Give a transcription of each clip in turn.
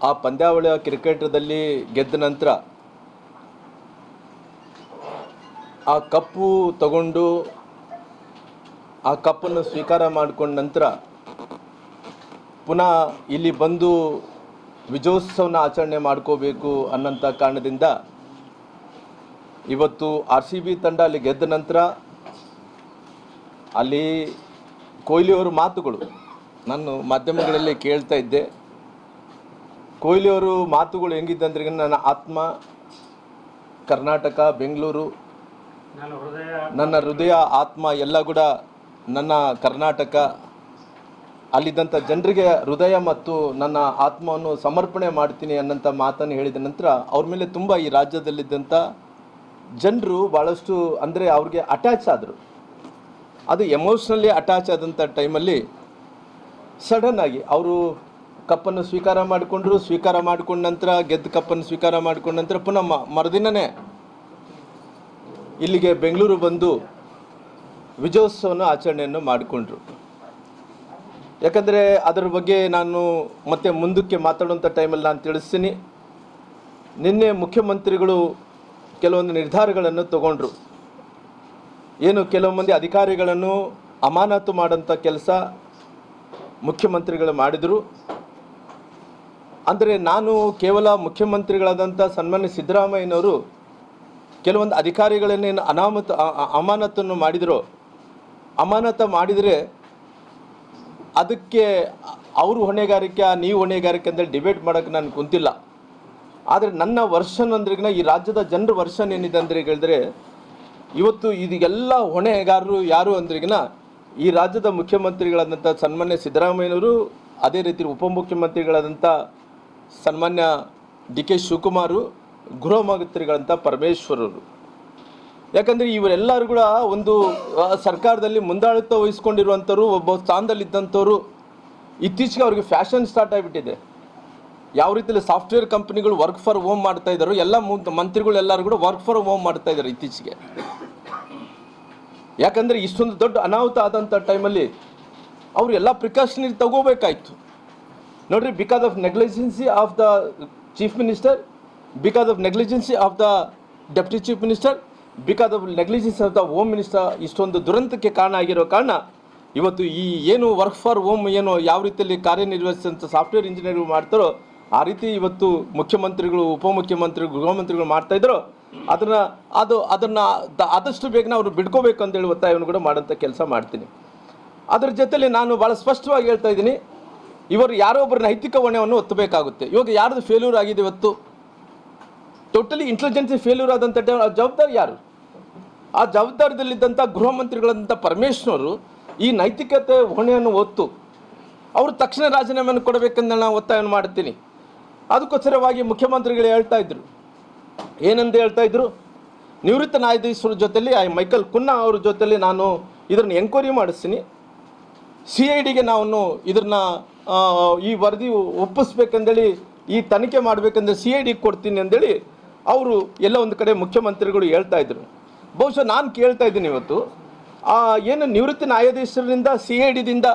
ಆ ಪಂದ್ಯಾವಳಿಯ ಕ್ರಿಕೆಟದಲ್ಲಿ ಗೆದ್ದ ನಂತರ ಆ ಕಪ್ಪು ತಗೊಂಡು ಆ ಕಪ್ಪನ್ನು ಸ್ವೀಕಾರ ಮಾಡಿಕೊಂಡ ನಂತರ ಪುನಃ ಇಲ್ಲಿ ಬಂದು ವಿಜಯೋತ್ಸವನ ಆಚರಣೆ ಮಾಡ್ಕೋಬೇಕು ಅನ್ನೋಂಥ ಕಾರಣದಿಂದ ಇವತ್ತು ಆರ್ ಸಿ ಬಿ ತಂಡ ಅಲ್ಲಿ ಗೆದ್ದ ನಂತರ ಅಲ್ಲಿ ಕೊಹ್ಲಿಯವರ ಮಾತುಗಳು ನಾನು ಮಾಧ್ಯಮಗಳಲ್ಲಿ ಕೇಳ್ತಾ ಇದ್ದೆ. ಕೊಹ್ಲಿಯವರು ಮಾತುಗಳು ಹೆಂಗಿದ್ದಂದ್ರೆ ನನ್ನ ಆತ್ಮ ಕರ್ನಾಟಕ ಬೆಂಗಳೂರು ನನ್ನ ಹೃದಯ ನನ್ನ ಹೃದಯ ಆತ್ಮ ಎಲ್ಲ ಕೂಡ ನನ್ನ ಕರ್ನಾಟಕ. ಅಲ್ಲಿದ್ದಂಥ ಜನರಿಗೆ ಹೃದಯ ಮತ್ತು ನನ್ನ ಆತ್ಮವನ್ನು ಸಮರ್ಪಣೆ ಮಾಡ್ತೀನಿ ಅನ್ನೋಂಥ ಮಾತನ್ನು ಹೇಳಿದ ನಂತರ ಅವ್ರ ಮೇಲೆ ತುಂಬ ಈ ರಾಜ್ಯದಲ್ಲಿದ್ದಂಥ ಜನರು ಭಾಳಷ್ಟು ಅಂದರೆ ಅವ್ರಿಗೆ ಅಟ್ಯಾಚ್ ಆದರು. ಅದು ಎಮೋಷ್ನಲಿ ಅಟ್ಯಾಚ್ ಆದಂಥ ಟೈಮಲ್ಲಿ ಸಡನ್ನಾಗಿ ಅವರು ಕಪ್ಪನ್ನು ಸ್ವೀಕಾರ ಮಾಡಿಕೊಂಡ್ರು, ಸ್ವೀಕಾರ ಮಾಡಿಕೊಂಡ ನಂತರ ಗೆದ್ದ ಕಪ್ಪನ್ನು ಸ್ವೀಕಾರ ಮಾಡಿಕೊಂಡ ನಂತರ ಪುನಃ ಮರುದಿನನೇ ಇಲ್ಲಿಗೆ ಬೆಂಗಳೂರು ಬಂದು ವಿಜಯೋತ್ಸವನ ಆಚರಣೆಯನ್ನು ಮಾಡಿಕೊಂಡ್ರು. ಯಾಕಂದರೆ ಅದರ ಬಗ್ಗೆ ನಾನು ಮತ್ತೆ ಮುಂದಕ್ಕೆ ಮಾತಾಡುವಂಥ ಟೈಮಲ್ಲಿ ನಾನು ತಿಳಿಸ್ತೀನಿ. ನಿನ್ನೆ ಮುಖ್ಯಮಂತ್ರಿಗಳು ಕೆಲವೊಂದು ನಿರ್ಧಾರಗಳನ್ನು ತಗೊಂಡ್ರು. ಏನು ಕೆಲವು ಮಂದಿ ಅಧಿಕಾರಿಗಳನ್ನು ಅಮಾನತು ಮಾಡೋಂಥ ಕೆಲಸ ಮುಖ್ಯಮಂತ್ರಿಗಳು ಮಾಡಿದರು. ಅಂದರೆ ನಾನು ಕೇವಲ ಮುಖ್ಯಮಂತ್ರಿಗಳಾದಂಥ ಸನ್ಮಾನ್ಯ ಸಿದ್ದರಾಮಯ್ಯನವರು ಕೆಲವೊಂದು ಅಧಿಕಾರಿಗಳನ್ನೇನು ಅನಾಮತ ಅಮಾನತನ್ನು ಮಾಡಿದರು. ಅಮಾನತ ಮಾಡಿದರೆ ಅದಕ್ಕೆ ಅವರು ಹೊಣೆಗಾರಿಕೆ ನೀವು ಹೊಣೆಗಾರಿಕೆ ಅಂದರೆ ಡಿಬೇಟ್ ಮಾಡೋಕ್ಕೆ ನಾನು ಕುಂತಿಲ್ಲ. ಆದರೆ ನನ್ನ ವರ್ಷನ್ ಅಂದ್ರಿಗಿನ ಈ ರಾಜ್ಯದ ಜನರ ವರ್ಷನ್ ಏನಿದೆ ಅಂದ್ರೆ ಹೇಳಿದ್ರೆ, ಇವತ್ತು ಇದೆಲ್ಲ ಹೊಣೆಗಾರರು ಯಾರು ಅಂದ್ರಿಗಿನ ಈ ರಾಜ್ಯದ ಮುಖ್ಯಮಂತ್ರಿಗಳಾದಂಥ ಸನ್ಮಾನ್ಯ ಸಿದ್ದರಾಮಯ್ಯನವರು, ಅದೇ ರೀತಿ ಉಪಮುಖ್ಯಮಂತ್ರಿಗಳಾದಂಥ ಸನ್ಮಾನ್ಯ ಡಿ ಕೆ ಶಿವಕುಮಾರು ಗೃಹ ಮಂತ್ರಿಗಳಂಥ ಪರಮೇಶ್ವರರು. ಯಾಕಂದರೆ ಇವರೆಲ್ಲರೂ ಕೂಡ ಒಂದು ಸರ್ಕಾರದಲ್ಲಿ ಮುಂದಾಳಿತ್ವ ವಹಿಸ್ಕೊಂಡಿರುವಂಥವ್ರು ಒಬ್ಬ ಸ್ಥಾನದಲ್ಲಿದ್ದಂಥವ್ರು ಇತ್ತೀಚೆಗೆ ಅವ್ರಿಗೆ ಫ್ಯಾಷನ್ ಸ್ಟಾರ್ಟ್ ಆಗಿಬಿಟ್ಟಿದೆ. ಯಾವ ರೀತಿಯಲ್ಲಿ ಸಾಫ್ಟ್ವೇರ್ ಕಂಪ್ನಿಗಳು ವರ್ಕ್ ಫಾರ್ ಹೋಮ್ ಮಾಡ್ತಾ ಇದ್ದಾರೋ, ಎಲ್ಲ ಮಂತ್ರಿಗಳು ಎಲ್ಲರೂ ಕೂಡ ವರ್ಕ್ ಫಾರ್ ಹೋಮ್ ಮಾಡ್ತಾ ಇದ್ದಾರೆ ಇತ್ತೀಚೆಗೆ. ಯಾಕಂದರೆ ಇಷ್ಟೊಂದು ದೊಡ್ಡ ಅನಾಹುತ ಆದಂಥ ಟೈಮಲ್ಲಿ ಅವರು ಎಲ್ಲ ಪ್ರಿಕಾಷನರಿ ತಗೋಬೇಕಾಯ್ತು. ನೋಡ್ರಿ because of negligence of the chief minister because of negligence of the deputy chief minister because of negligence of the home minister ಇಷ್ಟೊಂದು ದುರಂತಕ್ಕೆ ಕಾರಣ ಆಗಿರೋ ಕಾರಣ, ಇವತ್ತು ಈ ಏನು ವರ್ಕ್ ಫಾರ್ ಹೋಮ್ ಏನು ಯಾವ ರೀತಿಯಲ್ಲಿ ಕಾರ್ಯನಿರ್ವಹಿಸಿದಂಥ ಸಾಫ್ಟ್ವೇರ್ ಇಂಜಿನಿಯರ್ ಮಾಡ್ತಾರೋ, ಆ ರೀತಿ ಇವತ್ತು ಮುಖ್ಯಮಂತ್ರಿಗಳು ಉಪಮುಖ್ಯಮಂತ್ರಿಗಳು ಗೃಹಮಂತ್ರಿಗಳು ಮಾಡ್ತಾ ಇದ್ರು ಅದನ್ನ ಅದು, ಅದನ್ನ ಆದಷ್ಟು ಬೇಗನೆ ಅವರು ಬಿಡ್ಕೋಬೇಕು ಅಂತೇಳಿ ಒತ್ತಾಯವನ್ನು ಕೂಡ ಮಾಡೋಂಥ ಕೆಲಸ ಮಾಡ್ತೀನಿ. ಅದರ ಜೊತೆಲಿ ನಾನು ಭಾಳ ಸ್ಪಷ್ಟವಾಗಿ ಹೇಳ್ತಾ ಇದ್ದೀನಿ ಇವರು ಯಾರೋ ಒಬ್ಬರ ನೈತಿಕ ಹೊಣೆಯನ್ನು ಒತ್ತಬೇಕಾಗುತ್ತೆ. ಇವಾಗ ಯಾರ್ದು ಫೇಲ್ಯೂರ್ ಆಗಿದೆ ಇವತ್ತು? ಟೋಟಲಿ ಇಂಟೆಲಿಜೆನ್ಸಿ ಫೇಲ್ಯೂರ್ ಆದಂಥ ಜವಾಬ್ದಾರಿ ಯಾರು? ಆ ಜವಾಬ್ದಾರಿದಲ್ಲಿದ್ದಂಥ ಗೃಹ ಮಂತ್ರಿಗಳಾದಂಥ ಪರಮೇಶ್ವರರು ಈ ನೈತಿಕತೆ ಹೊಣೆಯನ್ನು ಒತ್ತು. ಅವರು ತಕ್ಷಣ ರಾಜೀನಾಮೆಯನ್ನು ಕೊಡಬೇಕಂತ ನಾನು ಒತ್ತಾಯವನ್ನು ಮಾಡ್ತೀನಿ ಅದಕ್ಕೋಸ್ಕರವಾಗಿ ಮುಖ್ಯಮಂತ್ರಿಗಳು ಹೇಳ್ತಾ ಇದ್ರು. ಏನಂತ ಹೇಳ್ತಾ ಇದ್ರು? ನಿವೃತ್ತ ನ್ಯಾಯಾಧೀಶರ ಜೊತೆಯಲ್ಲಿ ಆ ಮೈಕಲ್ ಕುನ್ನಾ ಅವ್ರ ಜೊತೆಯಲ್ಲಿ ನಾನು ಇದನ್ನು ಎಂಕ್ವೈರಿ ಮಾಡಿಸ್ತೀನಿ. ಸಿ ಐ ಡಿಗೆ ನಾವು ಇದನ್ನ ಈ ವರದಿ ಒಪ್ಪಿಸ್ಬೇಕಂದೇಳಿ, ಈ ತನಿಖೆ ಮಾಡಬೇಕಂದ್ರೆ ಸಿ ಐ ಡಿ ಕೊಡ್ತೀನಿ ಅಂದೇಳಿ ಅವರು ಎಲ್ಲ ಒಂದು ಕಡೆ ಮುಖ್ಯಮಂತ್ರಿಗಳು ಹೇಳ್ತಾ ಇದ್ರು. ಬಹುಶಃ ನಾನು ಕೇಳ್ತಾ ಇದ್ದೀನಿ ಇವತ್ತು ಏನು ನಿವೃತ್ತಿ ನ್ಯಾಯಾಧೀಶರಿಂದ ಸಿ ಐ ಡಿದಿಂದ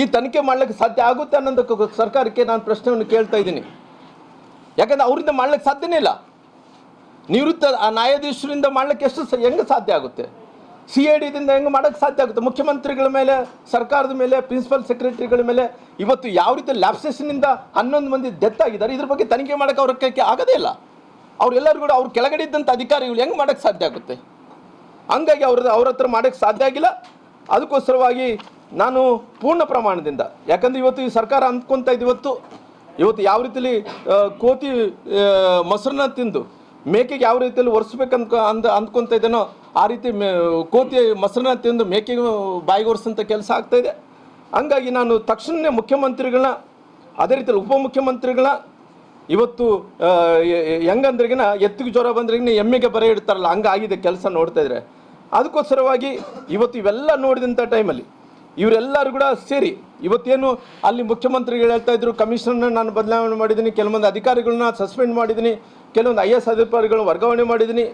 ಈ ತನಿಖೆ ಮಾಡ್ಲಿಕ್ಕೆ ಸಾಧ್ಯ ಆಗುತ್ತೆ ಅನ್ನೋದಕ್ಕೆ ಸರ್ಕಾರಕ್ಕೆ ನಾನು ಪ್ರಶ್ನೆಯನ್ನು ಕೇಳ್ತಾ ಇದ್ದೀನಿ. ಯಾಕಂದ್ರೆ ಅವರಿಂದ ಮಾಡ್ಲಿಕ್ಕೆ ಸಾಧ್ಯನೇ ಇಲ್ಲ. ನಿವೃತ್ತ, ಆ ನ್ಯಾಯಾಧೀಶರಿಂದ ಮಾಡ್ಲಿಕ್ಕೆ ಎಷ್ಟು ಹೆಂಗೆ ಸಾಧ್ಯ ಆಗುತ್ತೆ? ಸಿ ಐ ಡಿದಿಂದ ಹೆಂಗೆ ಮಾಡೋಕ್ಕೆ ಸಾಧ್ಯ ಆಗುತ್ತೆ? ಮುಖ್ಯಮಂತ್ರಿಗಳ ಮೇಲೆ, ಸರ್ಕಾರದ ಮೇಲೆ ಪ್ರಿನ್ಸಿಪಲ್ ಸೆಕ್ರೆಟರಿಗಳ ಮೇಲೆ ಇವತ್ತು ಯಾವ ರೀತಿ ಲ್ಯಾಪ್ಸೇಷನಿಂದ ಹನ್ನೊಂದು ಮಂದಿ ಡೆತ್ ಆಗಿದ್ದಾರೆ, ಇದ್ರ ಬಗ್ಗೆ ತನಿಖೆ ಮಾಡೋಕ್ಕೆ ಅವ್ರ ಕೈಗೆ ಆಗೋದೇ ಇಲ್ಲ. ಅವರೆಲ್ಲರೂ ಕೂಡ ಅವ್ರ ಕೆಳಗಡೆ ಇದ್ದಂಥ ಅಧಿಕಾರಿಗಳು ಹೆಂಗೆ ಮಾಡೋಕ್ಕೆ ಸಾಧ್ಯ ಆಗುತ್ತೆ? ಹಂಗಾಗಿ ಅವ್ರ ಅವ್ರ ಹತ್ರ ಮಾಡೋಕ್ಕೆ ಸಾಧ್ಯ ಆಗಿಲ್ಲ. ಅದಕ್ಕೋಸ್ಕರವಾಗಿ ನಾನು ಪೂರ್ಣ ಪ್ರಮಾಣದಿಂದ, ಯಾಕಂದ್ರೆ ಇವತ್ತು ಈ ಸರ್ಕಾರ ಅಂದ್ಕೊಂತ ಇದೆ ಇವತ್ತು ಇವತ್ತು ಯಾವ ರೀತಿಲಿ ಕೋತಿ ಮೊಸರನ್ನ ತಿಂದು ಮೇಕೆಗೆ ಯಾವ ರೀತಿಯಲ್ಲಿ ಒರೆಸ್ಬೇಕಂತ ಅಂದ ಅಂದ್ಕೊಂತ ಇದ್ದೇನೋ ಆ ರೀತಿ ಮೇ ಕೋತಿ ಮೊಸರನ್ನ ತಿಂದು ಮೇಕೆಗೆ ಬಾಯಿಗೆ ಒರೆಸಂಥ ಕೆಲಸ ಆಗ್ತಾ ಇದೆ. ಹಂಗಾಗಿ ನಾನು ತಕ್ಷಣ ಮುಖ್ಯಮಂತ್ರಿಗಳನ್ನ, ಅದೇ ರೀತಿಯಲ್ಲಿ ಉಪಮುಖ್ಯಮಂತ್ರಿಗಳ ಇವತ್ತು ಹೆಂಗಂದ್ರಿಗಿನ ಎತ್ತಿಗೆ ಜ್ವರ ಬಂದ್ರಿಗಿನ ಎಮ್ಮೆಗೆ ಬರೆ ಇಡ್ತಾರಲ್ಲ, ಹಂಗಾಗಿದೆ ಕೆಲಸ ನೋಡ್ತಾ ಇದ್ರೆ. ಅದಕ್ಕೋಸ್ಕರವಾಗಿ ಇವತ್ತು ಇವೆಲ್ಲ ನೋಡಿದಂಥ ಟೈಮಲ್ಲಿ ಇವರೆಲ್ಲರೂ ಕೂಡ ಸೇರಿ, ಇವತ್ತೇನು ಅಲ್ಲಿ ಮುಖ್ಯಮಂತ್ರಿಗಳು ಹೇಳ್ತಾ ಇದ್ರು, ಕಮಿಷನರ್ನ ನಾನು ಬದಲಾವಣೆ ಮಾಡಿದ್ದೀನಿ, ಕೆಲವೊಂದು ಅಧಿಕಾರಿಗಳನ್ನ ಸಸ್ಪೆಂಡ್ ಮಾಡಿದ್ದೀನಿ, ಕೆಲವೊಂದು ಐ ಎಸ್ ಅಧಿಕಾರಿಗಳನ್ನ ವರ್ಗಾವಣೆ ಮಾಡಿದ್ದೀನಿ.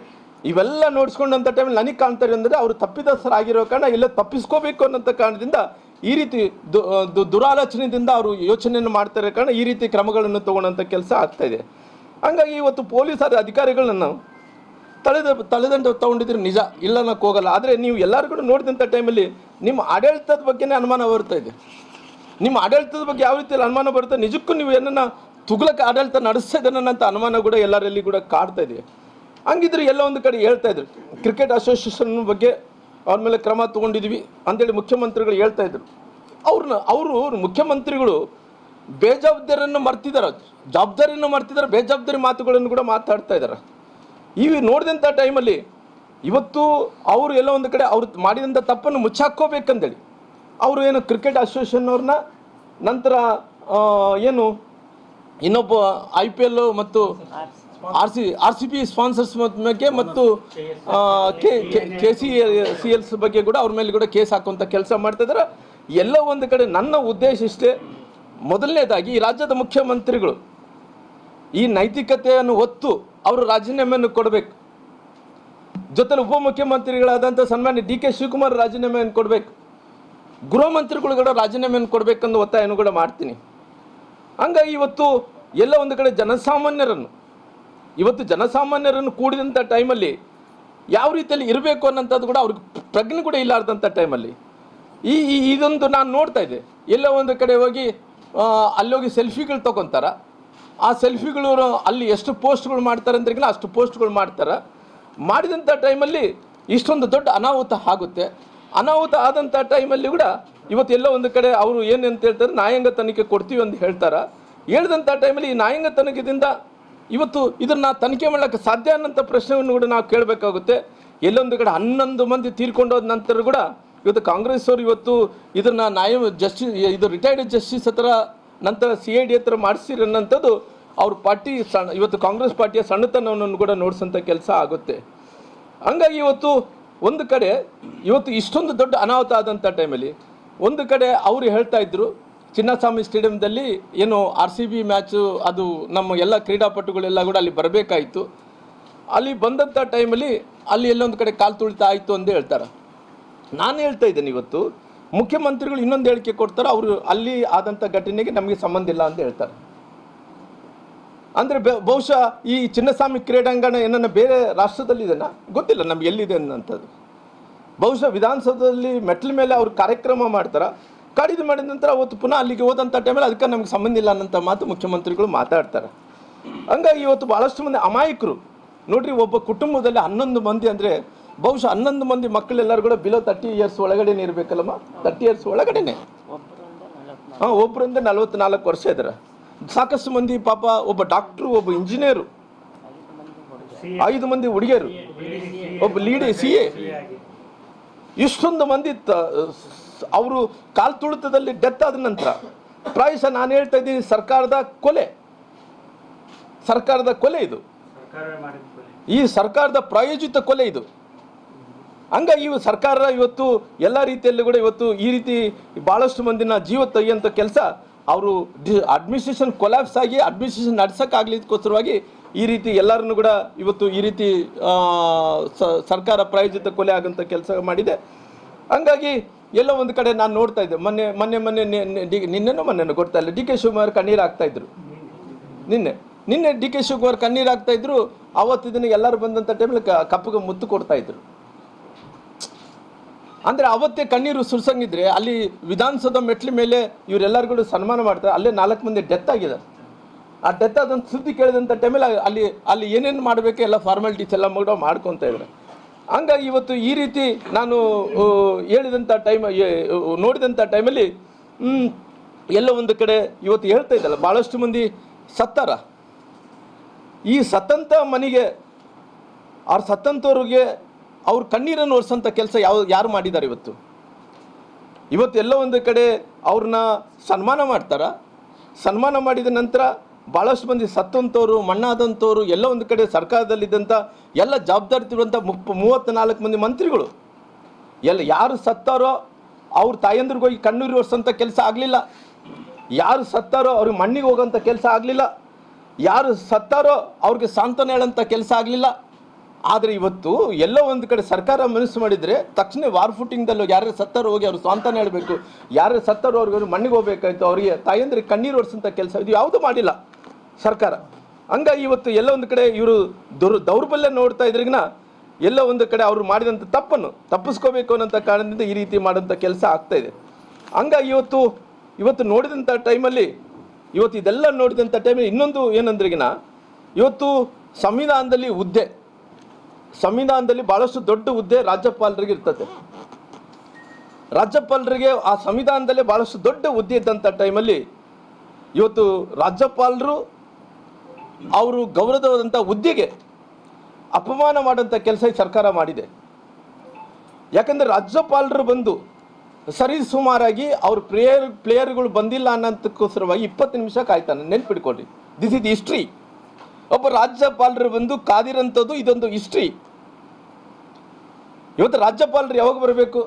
ಇವೆಲ್ಲ ನೋಡಿಸ್ಕೊಂಡಂಥ ಟೈಮಲ್ಲಿ ನನಗೆ ಕಾಣ್ತಾರೆ ಅಂದರೆ ಅವರು ತಪ್ಪಿತಸ್ಥರಾಗಿರೋ ಕಾರಣ ಇಲ್ಲ, ತಪ್ಪಿಸ್ಕೋಬೇಕು ಅನ್ನೋಂಥ ಕಾರಣದಿಂದ ಈ ರೀತಿ ದುರಾಲೋಚನೆಯಿಂದ ಅವರು ಯೋಚನೆಯನ್ನು ಮಾಡ್ತಾರೆ ಕಾರಣ ಈ ರೀತಿ ಕ್ರಮಗಳನ್ನು ತಗೊಳ್ಳೋಂಥ ಕೆಲಸ ಆಗ್ತಾ ಇದೆ. ಹಂಗಾಗಿ ಇವತ್ತು ಪೊಲೀಸರ ಅಧಿಕಾರಿಗಳನ್ನು ತಲೆದ ತಲೆದಂಡ ತಗೊಂಡಿದ್ರೆ ನಿಜ, ಇಲ್ಲ ಅನ್ನೋಕೆ ಹೋಗಲ್ಲ. ಆದರೆ ನೀವು ಎಲ್ಲರೂ ಕೂಡ ನೋಡಿದಂಥ ಟೈಮಲ್ಲಿ ನಿಮ್ಮ ಆಡಳಿತದ ಬಗ್ಗೆನೇ ಅನುಮಾನ ಬರ್ತಾ ಇದೆ. ನಿಮ್ಮ ಆಡಳಿತದ ಬಗ್ಗೆ ಯಾವ ರೀತಿಯಲ್ಲಿ ಅನುಮಾನ ಬರುತ್ತೆ? ನಿಜಕ್ಕೂ ನೀವು ಏನನ್ನ ತುಗ್ಲಕ ಆಡಳಿತ ನಡೆಸ್ತಾ ಇದ್ದಾನಂತ ಅನುಮಾನ ಕೂಡ ಎಲ್ಲರಲ್ಲಿ ಕೂಡ ಕಾಡ್ತಾ ಇದೆ. ಹಂಗಿದ್ರೆ ಎಲ್ಲ ಒಂದು ಕಡೆ ಹೇಳ್ತಾ ಇದ್ರು. ಕ್ರಿಕೆಟ್ ಅಸೋಸಿಯೇಷನ್ ಬಗ್ಗೆ ಅವ್ರ ಮೇಲೆ ಕ್ರಮ ತೊಗೊಂಡಿದ್ವಿ ಅಂತೇಳಿ ಮುಖ್ಯಮಂತ್ರಿಗಳು ಹೇಳ್ತಾ ಇದ್ರು. ಅವ್ರನ್ನ ಅವರು ಮುಖ್ಯಮಂತ್ರಿಗಳು ಬೇಜವಾಬ್ದಾರಿಯನ್ನು ಮರ್ತಿದ್ದಾರೆ ಜವಾಬ್ದಾರಿಯನ್ನು ಮರ್ತಿದ್ದಾರೆ ಬೇಜವಾಬ್ದಾರಿ ಮಾತುಗಳನ್ನು ಕೂಡ ಮಾತಾಡ್ತಾ ಇದ್ದಾರೆ ಇವು ನೋಡಿದಂಥ ಟೈಮಲ್ಲಿ ಇವತ್ತು ಅವರು ಎಲ್ಲ ಒಂದು ಕಡೆ ಅವ್ರು ಮಾಡಿದಂಥ ತಪ್ಪನ್ನು ಮುಚ್ಚಾಕೋಬೇಕಂತೇಳಿ ಅವರು ಏನು ಕ್ರಿಕೆಟ್ ಅಸೋಸಿಯೇಷನ್ ಅವ್ರನ್ನ ನಂತರ ಏನು ಇನ್ನೊಬ್ಬ ಐ ಪಿ ಎಲ್ ಮತ್ತು R C R C B sponsors ಬಗ್ಗೆ ಮತ್ತು ಕೆ ಸಿ ಸಿ ಎಲ್ಸ್ ಬಗ್ಗೆ ಕೂಡ ಅವ್ರ ಮೇಲೆ ಕೂಡ ಕೇಸ್ ಹಾಕುವಂಥ ಕೆಲಸ ಮಾಡ್ತಾ ಇದ್ದಾರೆ ಎಲ್ಲ ಒಂದು ಕಡೆ ನನ್ನ ಉದ್ದೇಶ ಇಷ್ಟೇ. ಮೊದಲನೇದಾಗಿ ಈ ರಾಜ್ಯದ ಮುಖ್ಯಮಂತ್ರಿಗಳು ಈ ನೈತಿಕತೆಯನ್ನು ಒತ್ತು ಅವರು ರಾಜೀನಾಮೆಯನ್ನು ಕೊಡಬೇಕು. ಜೊತೆಲಿ ಉಪಮುಖ್ಯಮಂತ್ರಿಗಳಾದಂಥ ಸನ್ಮಾನ್ಯ ಡಿ ಕೆ ಶಿವಕುಮಾರ್ ರಾಜೀನಾಮೆಯನ್ನು ಕೊಡಬೇಕು. ಗೃಹ ಮಂತ್ರಿಗಳು ಕೂಡ ರಾಜೀನಾಮೆಯನ್ನು ಕೊಡಬೇಕಂದು ಒತ್ತಾಯವನ್ನು ಕೂಡ ಮಾಡ್ತೀನಿ. ಹಂಗಾಗಿ ಇವತ್ತು ಎಲ್ಲ ಒಂದು ಕಡೆ ಜನಸಾಮಾನ್ಯರನ್ನು, ಇವತ್ತು ಜನಸಾಮಾನ್ಯರನ್ನು ಕೂಡಿದಂಥ ಟೈಮಲ್ಲಿ ಯಾವ ರೀತಿಯಲ್ಲಿ ಇರಬೇಕು ಅನ್ನೋಂಥದ್ದು ಕೂಡ ಅವ್ರಿಗೆ ಪ್ರಜ್ಞೆ ಕೂಡ ಇಲ್ಲಾರ್ದಂಥ ಟೈಮಲ್ಲಿ. ಈ ಇದೊಂದು ನಾನು ನೋಡ್ತಾ ಇದ್ದೆ. ಎಲ್ಲ ಒಂದು ಕಡೆ ಹೋಗಿ ಅಲ್ಲೋಗಿ ಸೆಲ್ಫಿಗಳು ತಗೊತಾರ. ಆ ಸೆಲ್ಫಿಗಳು ಅಲ್ಲಿ ಎಷ್ಟು ಪೋಸ್ಟ್ಗಳು ಮಾಡ್ತಾರೆ ಅಂದ್ರೆ ಅಷ್ಟು ಪೋಸ್ಟ್ಗಳು ಮಾಡ್ತಾರೆ. ಮಾಡಿದಂಥ ಟೈಮಲ್ಲಿ ಇಷ್ಟೊಂದು ದೊಡ್ಡ ಅನಾಹುತ ಆಗುತ್ತೆ. ಅನಾಹುತ ಆದಂಥ ಟೈಮಲ್ಲಿ ಕೂಡ ಇವತ್ತು ಎಲ್ಲೋ ಒಂದು ಕಡೆ ಅವರು ಏನು ಅಂತ ಹೇಳ್ತಾರೆ ನ್ಯಾಯಾಂಗ ತನಿಖೆ ಕೊಡ್ತೀವಿ ಅಂತ ಹೇಳ್ತಾರೆ. ಹೇಳಿದಂಥ ಟೈಮಲ್ಲಿ ಈ ನ್ಯಾಯಾಂಗ ತನಿಖೆದಿಂದ ಇವತ್ತು ಇದನ್ನು ತನಿಖೆ ಮಾಡೋಕ್ಕೆ ಸಾಧ್ಯ ಅನ್ನೋಂಥ ಪ್ರಶ್ನೆಯನ್ನು ಕೂಡ ನಾವು ಕೇಳಬೇಕಾಗುತ್ತೆ. ಎಲ್ಲೊಂದು ಕಡೆ ಹನ್ನೊಂದು ಮಂದಿ ತೀರ್ಕೊಂಡೋದ ನಂತರ ಕೂಡ ಇವತ್ತು ಕಾಂಗ್ರೆಸ್ ಅವರು ಇವತ್ತು ಇದನ್ನು ನ್ಯಾಯ ಜಸ್ಟಿಸ್ ಇದು ರಿಟೈರ್ಡ್ ಜಸ್ಟಿಸ್ ಹತ್ರ ನಂತರ ಸಿ ಐ ಡಿ ಹತ್ರ ಮಾಡಿಸಿರಿ ಅನ್ನೋಂಥದ್ದು ಅವ್ರ ಪಾರ್ಟಿ ಸಣ್ಣ, ಇವತ್ತು ಕಾಂಗ್ರೆಸ್ ಪಾರ್ಟಿಯ ಸಣ್ಣತನವನ್ನು ಕೂಡ ನೋಡಿಸೋಂಥ ಕೆಲಸ ಆಗುತ್ತೆ. ಹಂಗಾಗಿ ಇವತ್ತು ಒಂದು ಕಡೆ, ಇವತ್ತು ಇಷ್ಟೊಂದು ದೊಡ್ಡ ಅನಾಹುತ ಆದಂಥ ಟೈಮಲ್ಲಿ ಒಂದು ಕಡೆ ಅವರು ಹೇಳ್ತಾ ಇದ್ರು, ಚಿನ್ನಸ್ವಾಮಿ ಸ್ಟೇಡಿಯಂದಲ್ಲಿ ಏನು ಆರ್ ಸಿ ಬಿ ಮ್ಯಾಚು, ಅದು ನಮ್ಮ ಎಲ್ಲ ಕ್ರೀಡಾಪಟುಗಳೆಲ್ಲ ಕೂಡ ಅಲ್ಲಿ ಬರಬೇಕಾಯಿತು. ಅಲ್ಲಿ ಬಂದಂಥ ಟೈಮಲ್ಲಿ ಅಲ್ಲಿ ಎಲ್ಲೊಂದು ಕಡೆ ಕಾಲು ತುಳಿತಾ ಆಯಿತು ಅಂತ ಹೇಳ್ತಾರೆ. ನಾನು ಹೇಳ್ತಾ ಇದ್ದೇನೆ ಇವತ್ತು ಮುಖ್ಯಮಂತ್ರಿಗಳು ಇನ್ನೊಂದು ಹೇಳಿಕೆ ಕೊಡ್ತಾರೆ, ಅವರು ಅಲ್ಲಿ ಆದಂಥ ಘಟನೆಗೆ ನಮಗೆ ಸಂಬಂಧ ಇಲ್ಲ ಅಂತ ಹೇಳ್ತಾರೆ. ಅಂದರೆ ಬಹುಶಃ ಈ ಚಿನ್ನಸ್ವಾಮಿ ಕ್ರೀಡಾಂಗಣ ಏನನ್ನ ಬೇರೆ ರಾಷ್ಟ್ರದಲ್ಲಿ ಇದೆನಾ ಗೊತ್ತಿಲ್ಲ ನಮ್ಗೆ ಎಲ್ಲಿದೆ ಅನ್ನೋಂಥದ್ದು. ಬಹುಶಃ ವಿಧಾನಸೌಧದಲ್ಲಿ ಮೆಟ್ಲ ಮೇಲೆ ಅವ್ರು ಕಾರ್ಯಕ್ರಮ ಮಾಡ್ತಾರೆ? ಕಡಿದು ಮಾಡಿದ ನಂತರ ಅವತ್ತು ಪುನಃ ಅಲ್ಲಿಗೆ ಹೋದಂಥ ಟೈಮಲ್ಲಿ ಅದಕ್ಕೆ ನಮ್ಗೆ ಸಂಬಂಧ ಇಲ್ಲ ಅನ್ನೋಂಥ ಮಾತು ಮುಖ್ಯಮಂತ್ರಿಗಳು ಮಾತಾಡ್ತಾರೆ. ಹಂಗಾಗಿ ಇವತ್ತು ಭಾಳಷ್ಟು ಮಂದಿ ಅಮಾಯಕರು. ನೋಡ್ರಿ, ಒಬ್ಬ ಕುಟುಂಬದಲ್ಲಿ ಹನ್ನೊಂದು ಮಂದಿ ಅಂದರೆ ಬಹುಶಃ ಹನ್ನೊಂದು ಮಂದಿ ಮಕ್ಕಳೆಲ್ಲರೂ ಕೂಡ ಬಿಲೋ ತರ್ಟಿ ಇಯರ್ಸ್ ಒಳಗಡೆನೇ ಇರಬೇಕಲ್ಲಮ್ಮ? ತರ್ಟಿ ಇಯರ್ಸ್ ಒಳಗಡೆನೆ. ಹಾಂ ಒಬ್ಬರಿಂದ ನಲವತ್ನಾಲ್ಕು ವರ್ಷ ಇದ್ದಾರೆ ಸಾಕಷ್ಟು ಮಂದಿ ಪಾಪ ಒಬ್ಬ ಡಾಕ್ಟ್ರು ಒಬ್ಬ ಇಂಜಿನಿಯರು ಐದು ಮಂದಿ ಹುಡುಗಿಯರು, ಒಬ್ಬ ಲೀಡ್ ಸಿ ಎ ಇಷ್ಟೊಂದು ಮಂದಿ ಅವರು ಕಾಲ್ ತುಳಿತದಲ್ಲಿ ಡೆತ್ ಆದ ನಂತರ, ಪ್ರಾಯಶಃ ನಾನು ಹೇಳ್ತಾ ಇದ್ದೀನಿ ಸರ್ಕಾರದ ಕೊಲೆ. ಸರ್ಕಾರದ ಕೊಲೆ ಇದು. ಈ ಸರ್ಕಾರದ ಪ್ರಾಯೋಜಿತ ಕೊಲೆ ಇದು. ಹಂಗಾಗಿ ಇವು ಸರ್ಕಾರ ಇವತ್ತು ಎಲ್ಲ ರೀತಿಯಲ್ಲೂ ಕೂಡ ಇವತ್ತು ಈ ರೀತಿ ಭಾಳಷ್ಟು ಮಂದಿನ ಜೀವ ತೆಗೆಯುವಂಥ ಕೆಲಸ. ಅವರು ಡಿ ಅಡ್ಮಿನಿಸ್ಟ್ರೇಷನ್ ಕೊಲ್ಯಾಪ್ಸ್ ಆಗಿ ಅಡ್ಮಿನಿಸ್ಟ್ರೇಷನ್ ನಡ್ಸೋಕ್ಕಾಗ್ಲಿಕ್ಕೋಸ್ಕರವಾಗಿ ಈ ರೀತಿ ಎಲ್ಲರನ್ನು ಕೂಡ ಇವತ್ತು ಈ ರೀತಿ ಸರ್ಕಾರ ಪ್ರಾಯೋಜಿತ ಕೊಲೆ ಆಗೋಂಥ ಕೆಲಸ ಮಾಡಿದೆ. ಹಂಗಾಗಿ ಎಲ್ಲೋ ಒಂದು ಕಡೆ ನಾನು ನೋಡ್ತಾ ಇದ್ದೆ. ಮೊನ್ನೆ ಮೊನ್ನೆ ಮೊನ್ನೆ ನಿನ್ನೆನೋ ಮೊನ್ನೆನೋ ಕೊಡ್ತಾ ಇಲ್ಲ. ಡಿ ಕೆ ಶಿವಕುಮಾರ್ ಕಣ್ಣೀರು ಆಗ್ತಾ ಇದ್ರು. ನಿನ್ನೆ ನಿನ್ನೆ ಡಿ ಕೆ ಶಿವಕುಮಾರ್ ಕಣ್ಣೀರು ಹಾಕ್ತಾಯಿದ್ರು ಅವತ್ತು ದಿನ ಎಲ್ಲರೂ ಬಂದಂಥ ಟೈಮಲ್ಲಿ ಕಪ್ಪಗೆ ಮುತ್ತು ಕೊಡ್ತಾ ಇದ್ರು. ಅಂದರೆ ಅವತ್ತೇ ಕಣ್ಣೀರು ಸುರ್ಸಂಗಿದ್ರೆ ಅಲ್ಲಿ ವಿಧಾನಸೌಧ ಮೆಟ್ಲ ಮೇಲೆ ಇವರೆಲ್ಲರೂ ಕೂಡ ಸನ್ಮಾನ ಮಾಡ್ತಾರೆ. ಅಲ್ಲೇ ನಾಲ್ಕು ಮಂದಿ ಡೆತ್ ಆಗಿದ್ದಾರೆ. ಆ ಡೆತ್ ಆದಂಥ ಸುದ್ದಿ ಕೇಳಿದಂಥ ಟೈಮಲ್ಲಿ ಅಲ್ಲಿ ಅಲ್ಲಿ ಏನೇನು ಮಾಡಬೇಕು ಎಲ್ಲ ಫಾರ್ಮಾಲಿಟೀಸ್ ಎಲ್ಲ ಕೂಡ ಮಾಡ್ಕೊತಾ ಇದ್ದಾರೆ ಹಂಗಾಗಿ ಇವತ್ತು ಈ ರೀತಿ ನಾನು ಹೇಳಿದಂಥ ಟೈಮ್ ನೋಡಿದಂಥ ಟೈಮಲ್ಲಿ ಎಲ್ಲ ಒಂದು ಕಡೆ ಇವತ್ತು ಹೇಳ್ತಾ ಇದ್ದಲ್ಲ ಭಾಳಷ್ಟು ಮಂದಿ ಸತ್ತಾರ. ಈ ಸತ್ತಂತ ಮನೆಗೆ, ಅವ್ರ ಸತ್ತಂತವ್ರಿಗೆ ಅವ್ರ ಕಣ್ಣೀರನ್ನು ಒರೆಸೋಂಥ ಕೆಲಸ ಯಾವ, ಯಾರು ಮಾಡಿದ್ದಾರೆ ಇವತ್ತು? ಇವತ್ತು ಎಲ್ಲ ಒಂದು ಕಡೆ ಅವ್ರನ್ನ ಸನ್ಮಾನ ಮಾಡ್ತಾರ? ಸನ್ಮಾನ ಮಾಡಿದ ನಂತರ ಭಾಳಷ್ಟು ಮಂದಿ ಸತ್ತಂಥವ್ರು ಮಣ್ಣಾದಂಥವ್ರು ಎಲ್ಲ ಒಂದು ಕಡೆ ಸರ್ಕಾರದಲ್ಲಿದ್ದಂಥ ಎಲ್ಲ ಜವಾಬ್ದಾರಿ ತಿರುವಂಥ ಮೂವತ್ತು ಮೂವತ್ತ್ನಾಲ್ಕು ಮಂದಿ ಮಂತ್ರಿಗಳು. ಎಲ್ಲ ಯಾರು ಸತ್ತಾರೋ ಅವ್ರ ತಾಯಂದ್ರಿಗೋಗಿ ಕಣ್ಣೂರು ಒರೆಸೋಂಥ ಕೆಲಸ ಆಗಲಿಲ್ಲ. ಯಾರು ಸತ್ತಾರೋ ಅವ್ರಿಗೆ ಮಣ್ಣಿಗೆ ಹೋಗೋಂಥ ಕೆಲಸ ಆಗಲಿಲ್ಲ. ಯಾರು ಸತ್ತಾರೋ ಅವ್ರಿಗೆ ಸಾಂತ್ವನ ಹೇಳೋಂಥ ಕೆಲಸ ಆಗಲಿಲ್ಲ. ಆದರೆ ಇವತ್ತು ಎಲ್ಲೋ ಒಂದು ಕಡೆ ಸರ್ಕಾರ ಮನಸ್ಸು ಮಾಡಿದರೆ ತಕ್ಷಣ ವಾರ್ ಫುಟಿಂಗ್ದಲ್ಲೂ ಯಾರು ಸತ್ತರು ಹೋಗಿ ಅವರು ಸ್ವಂತನೇ ಹೇಳಬೇಕು. ಯಾರು ಸತ್ತರು ಅವ್ರಿಗೆ ಮಣ್ಣಿಗೆ ಹೋಗ್ಬೇಕಾಯ್ತು, ಅವರಿಗೆ ತಾಯಂದ್ರಿಗೆ ಕಣ್ಣೀರು ಒರೆಸಂಥ ಕೆಲಸ ಇದು ಯಾವುದೂ ಮಾಡಿಲ್ಲ ಸರ್ಕಾರ. ಹಂಗಾಗಿ ಇವತ್ತು ಎಲ್ಲ ಒಂದು ಕಡೆ ಇವರು ದುರ್, ದೌರ್ಬಲ್ಯ ನೋಡ್ತಾ ಇದ್ರಿಗಿನ ಎಲ್ಲ ಒಂದು ಕಡೆ ಅವರು ಮಾಡಿದಂಥ ತಪ್ಪನ್ನು ತಪ್ಪಿಸ್ಕೋಬೇಕು ಅನ್ನೋಂಥ ಕಾರಣದಿಂದ ಈ ರೀತಿ ಮಾಡೋಂಥ ಕೆಲಸ ಆಗ್ತಾ ಇದೆ. ಹಂಗಾಗಿ ಇವತ್ತು ಇವತ್ತು ನೋಡಿದಂಥ ಟೈಮಲ್ಲಿ, ಇವತ್ತು ಇದೆಲ್ಲ ನೋಡಿದಂಥ ಟೈಮಲ್ಲಿ ಇನ್ನೊಂದು ಏನಂದ್ರಿಗಿನ, ಇವತ್ತು ಸಂವಿಧಾನದಲ್ಲಿ ಹುದ್ದೆ. ಸಂವಿಧಾನದಲ್ಲಿ ಬಹಳಷ್ಟು ದೊಡ್ಡ ಹುದ್ದೆ ರಾಜ್ಯಪಾಲರಿಗೆ ಇರ್ತದೆ. ರಾಜ್ಯಪಾಲರಿಗೆ ಆ ಸಂವಿಧಾನದಲ್ಲಿ ಭಾಳಷ್ಟು ದೊಡ್ಡ ಹುದ್ದೆ ಇದ್ದಂಥ ಟೈಮಲ್ಲಿ ಇವತ್ತು ರಾಜ್ಯಪಾಲರು ಅವರು ಗೌರವವಾದಂಥ ಹುದ್ದೆಗೆ ಅಪಮಾನ ಮಾಡೋಂಥ ಕೆಲಸ ಸರ್ಕಾರ ಮಾಡಿದೆ. ಯಾಕಂದರೆ ರಾಜ್ಯಪಾಲರು ಬಂದು ಸರಿ ಸುಮಾರಾಗಿ ಅವ್ರ ಪ್ಲೇಯರ್ ಪ್ಲೇಯರ್ಗಳು ಬಂದಿಲ್ಲ ಅನ್ನೋದಕ್ಕೋಸ್ಕರವಾಗಿ ಇಪ್ಪತ್ತು ನಿಮಿಷ ಕಾಯ್ತಾನೆ ನೆನ್ಪಿಡ್ಕೊಳ್ರಿ ದಿಸ್ ಇಸ್ ಹಿಸ್ಟ್ರಿ ಒಬ್ಬ ರಾಜ್ಯಪಾಲರು ಬಂದು ಕಾದಿರೋಂಥದ್ದು ಇದೊಂದು ಹಿಸ್ಟ್ರಿ ಇವತ್ತು ರಾಜ್ಯಪಾಲರು ಯಾವಾಗ ಬರಬೇಕು?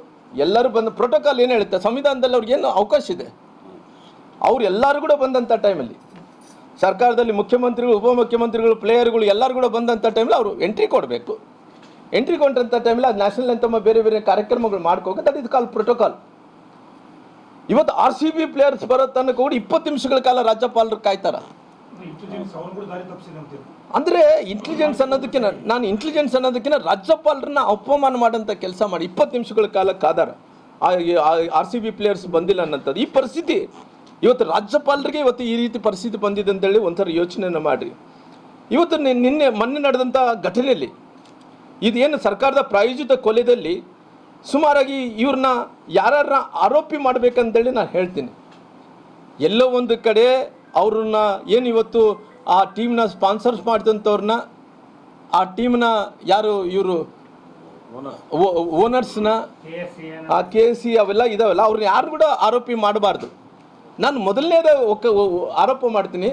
ಎಲ್ಲರೂ ಬಂದು ಪ್ರೋಟೋಕಾಲ್ ಏನು ಹೇಳುತ್ತೆ? ಸಂವಿಧಾನದಲ್ಲಿ ಅವ್ರಿಗೆ ಏನು ಅವಕಾಶ ಇದೆ? ಅವ್ರು ಎಲ್ಲರೂ ಕೂಡ ಬಂದಂಥ ಟೈಮಲ್ಲಿ ಸರ್ಕಾರದಲ್ಲಿ ಮುಖ್ಯಮಂತ್ರಿಗಳು, ಉಪಮುಖ್ಯಮಂತ್ರಿಗಳು ಪ್ಲೇಯರ್ಗಳು ಎಲ್ಲರೂ ಕೂಡ ಬಂದಂಥ ಟೈಮಲ್ಲಿ ಅವರು ಎಂಟ್ರಿ ಕೊಡಬೇಕು. ಎಂಟ್ರಿ ಕೊಟ್ಟಂಥ ಟೈಮಲ್ಲಿ ಅದು ನ್ಯಾಷನಲ್ ಅಂತಮ್ಮ ಬೇರೆ ಬೇರೆ ಕಾರ್ಯಕ್ರಮಗಳು ಮಾಡ್ಕೋಬೇಕು. ದಟ್ ಇದು ಕಾಲ್ ಪ್ರೋಟೋಕಾಲ್ ಇವತ್ತು ಆರ್ ಸಿ ಬಿ ಪ್ಲೇಯರ್ಸ್ ಬರೋ ತನಕ ಕೂಡ ಇಪ್ಪತ್ತು ನಿಮಿಷಗಳ ಕಾಲ ರಾಜ್ಯಪಾಲರು ಕಾಯ್ತಾರ. ಅಂದರೆ ಇಂಟೆಲಿಜೆನ್ಸ್ ಅನ್ನೋದಕ್ಕೆ ನಾನು ಇಂಟೆಲಿಜೆನ್ಸ್ ಅನ್ನೋದಕ್ಕಿಂತ ರಾಜ್ಯಪಾಲರನ್ನ ಅಪಮಾನ ಮಾಡೋಂಥ ಕೆಲಸ ಮಾಡಿ ಇಪ್ಪತ್ತು ನಿಮಿಷಗಳ ಕಾಲ ಕಾದಾರ ಆರ್ ಸಿ ಬಿ ಪ್ಲೇಯರ್ಸ್ ಬಂದಿಲ್ಲ ಅನ್ನೋಂಥದ್ದು. ಈ ಪರಿಸ್ಥಿತಿ, ಇವತ್ತು ರಾಜ್ಯಪಾಲರಿಗೆ ಇವತ್ತು ಈ ರೀತಿ ಪರಿಸ್ಥಿತಿ ಬಂದಿದೆ ಅಂತೇಳಿ ಒಂಥರ ಯೋಚನೆಯನ್ನು ಮಾಡಿರಿ. ಇವತ್ತು ನಿನ್ನೆ ಮೊನ್ನೆ ನಡೆದಂಥ ಘಟನೆಯಲ್ಲಿ, ಇದೇನು ಸರ್ಕಾರದ ಪ್ರಾಯೋಜಿತ ಕೊಲೆಯಲ್ಲಿ ಸುಮಾರಾಗಿ ಇವ್ರನ್ನ ಯಾರನ್ನ ಆರೋಪಿ ಮಾಡಬೇಕಂತೇಳಿ ನಾನು ಹೇಳ್ತೀನಿ. ಎಲ್ಲೋ ಒಂದು ಕಡೆ ಅವ್ರನ್ನ ಏನು ಇವತ್ತು ಆ ಟೀಮ್ನ ಸ್ಪಾನ್ಸರ್ಸ್ ಮಾಡಿದಂಥವ್ರನ್ನ ಆ ಟೀಮ್ನ ಯಾರು ಇವರು? ಓನರ್ಸ್ನ ಕೆ ಎಸ್ ಸಿ ಆ ಅವೆಲ್ಲ ಇದಾವಲ್ಲ, ಅವ್ರನ್ನ ಯಾರು ಕೂಡ ಆರೋಪಿ ಮಾಡಬಾರ್ದು. ನಾನು ಮೊದಲನೇದ ಆರೋಪ ಮಾಡ್ತೀನಿ.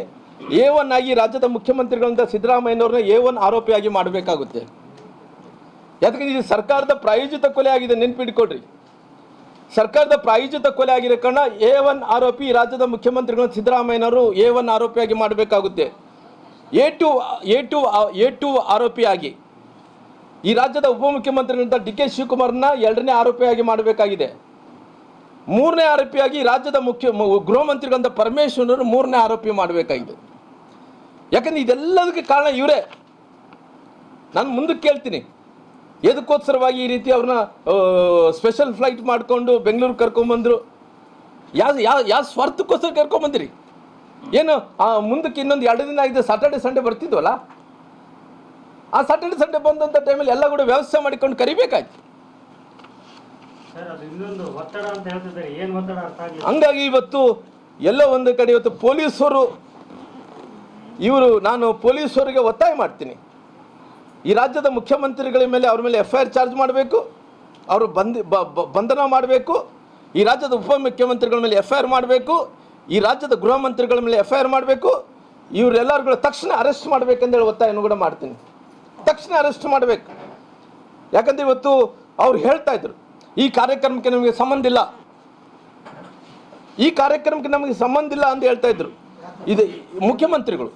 ಎ ಒನ್ ಆಗಿ ರಾಜ್ಯದ ಮುಖ್ಯಮಂತ್ರಿಗಳಂತ ಸಿದ್ದರಾಮಯ್ಯನವ್ರನ್ನ ಎ ಒನ್ ಆರೋಪಿಯಾಗಿ ಮಾಡಬೇಕಾಗುತ್ತೆ. ಯಾಕಂದ್ರೆ ಇದು ಸರ್ಕಾರದ ಪ್ರಾಯೋಜಿತ ಕೊಲೆ ಆಗಿದೆ ನೆನ್ಪಿಟ್ಕೊಡ್ರಿ ಸರ್ಕಾರದ ಪ್ರಾಯೋಜಿತ ಕೊಲೆ ಆಗಿರೋ ಕಾರಣ ಎ ಒನ್ ಆರೋಪಿ ರಾಜ್ಯದ ಮುಖ್ಯಮಂತ್ರಿಗಳು ಸಿದ್ದರಾಮಯ್ಯನವರು ಎ ಒನ್ ಆರೋಪಿಯಾಗಿ ಮಾಡಬೇಕಾಗುತ್ತೆ. A two A two A two ಆರೋಪಿಯಾಗಿ. ಈ ರಾಜ್ಯದ ಉಪಮುಖ್ಯಮಂತ್ರಿಗಳಂತ ಡಿ ಕೆ ಶಿವಕುಮಾರ್ನ ಎರಡನೇ ಆರೋಪಿಯಾಗಿ ಮಾಡಬೇಕಾಗಿದೆ. ಮೂರನೇ ಆರೋಪಿಯಾಗಿ ರಾಜ್ಯದ ಮುಖ್ಯ ಗೃಹ ಮಂತ್ರಿಗಳಂತ ಪರಮೇಶ್ವರರು ಮೂರನೇ ಆರೋಪಿ ಮಾಡಬೇಕಾಗಿದೆ. ಯಾಕಂದ್ರೆ ಇದೆಲ್ಲದಕ್ಕೆ ಕಾರಣ ಇವರೇ. ನಾನು ಮುಂದಕ್ಕೆ ಕೇಳ್ತೀನಿ. ಎದಕ್ಕೋಸ್ಕರವಾಗಿ ಈ ರೀತಿ ಅವ್ರನ್ನ ಸ್ಪೆಷಲ್ ಫ್ಲೈಟ್ ಮಾಡಿಕೊಂಡು ಬೆಂಗಳೂರು ಕರ್ಕೊಂಬಂದರು? ಯಾವ ಯಾವ ಯಾವ ಸ್ವಾರ್ಥಕ್ಕೋಸ್ಕರ ಕರ್ಕೊಂಬಂದಿರಿ? ಏನು ಆ ಮುಂದಕ್ಕೆ ಇನ್ನೊಂದು ಎರಡು ದಿನ ಆಗಿದೆ ಸಾಟರ್ಡೆ ಸಂಡೇ ಬರ್ತಿದ್ವಲ್ಲ? ಆ ಸಾಟರ್ಡೆ ಸಂಡೇ ಬಂದಂಥ ಟೈಮಲ್ಲಿ ಎಲ್ಲ ಕೂಡ ವ್ಯವಸ್ಥೆ ಮಾಡಿಕೊಂಡು ಕರಿಬೇಕಾಯ್ತು. ಹಂಗಾಗಿ ಇವತ್ತು ಎಲ್ಲ ಒಂದು ಕಡೆ ಇವತ್ತು ಪೊಲೀಸರು ಇವರು ನಾನು ಪೊಲೀಸರಿಗೆ ಒತ್ತಾಯ ಮಾಡ್ತೀನಿ. ಈ ರಾಜ್ಯದ ಮುಖ್ಯಮಂತ್ರಿಗಳ ಮೇಲೆ ಅವ್ರ ಮೇಲೆ ಎಫ್ ಐ ಚಾರ್ಜ್ ಮಾಡಬೇಕು, ಅವರು ಬಂಧಿ ಬಂಧನ ಮಾಡಬೇಕು, ಈ ರಾಜ್ಯದ ಉಪಮುಖ್ಯಮಂತ್ರಿಗಳ ಮೇಲೆ ಎಫ್ ಐ ಆರ್ ಮಾಡಬೇಕು, ಈ ರಾಜ್ಯದ ಗೃಹ ಮಂತ್ರಿಗಳ ಮೇಲೆ ಎಫ್ ಐ ಆರ್ ಮಾಡಬೇಕು ಇವರೆಲ್ಲರೂ ತಕ್ಷಣ ಅರೆಸ್ಟ್ ಮಾಡಬೇಕಂದೇಳಿ ಒತ್ತಾಯನೂ ಕೂಡ ಮಾಡ್ತೀನಿ. ತಕ್ಷಣ ಅರೆಸ್ಟ್ ಮಾಡಬೇಕು. ಯಾಕಂದ್ರೆ ಇವತ್ತು ಅವ್ರು ಹೇಳ್ತಾ ಇದ್ರು, ಈ ಕಾರ್ಯಕ್ರಮಕ್ಕೆ ನಮಗೆ ಸಂಬಂಧ ಇಲ್ಲ. ಈ ಕಾರ್ಯಕ್ರಮಕ್ಕೆ ನಮಗೆ ಸಂಬಂಧ ಇಲ್ಲ ಅಂತ ಹೇಳ್ತಾ ಇದ್ರು. ಇದು ಮುಖ್ಯಮಂತ್ರಿಗಳು.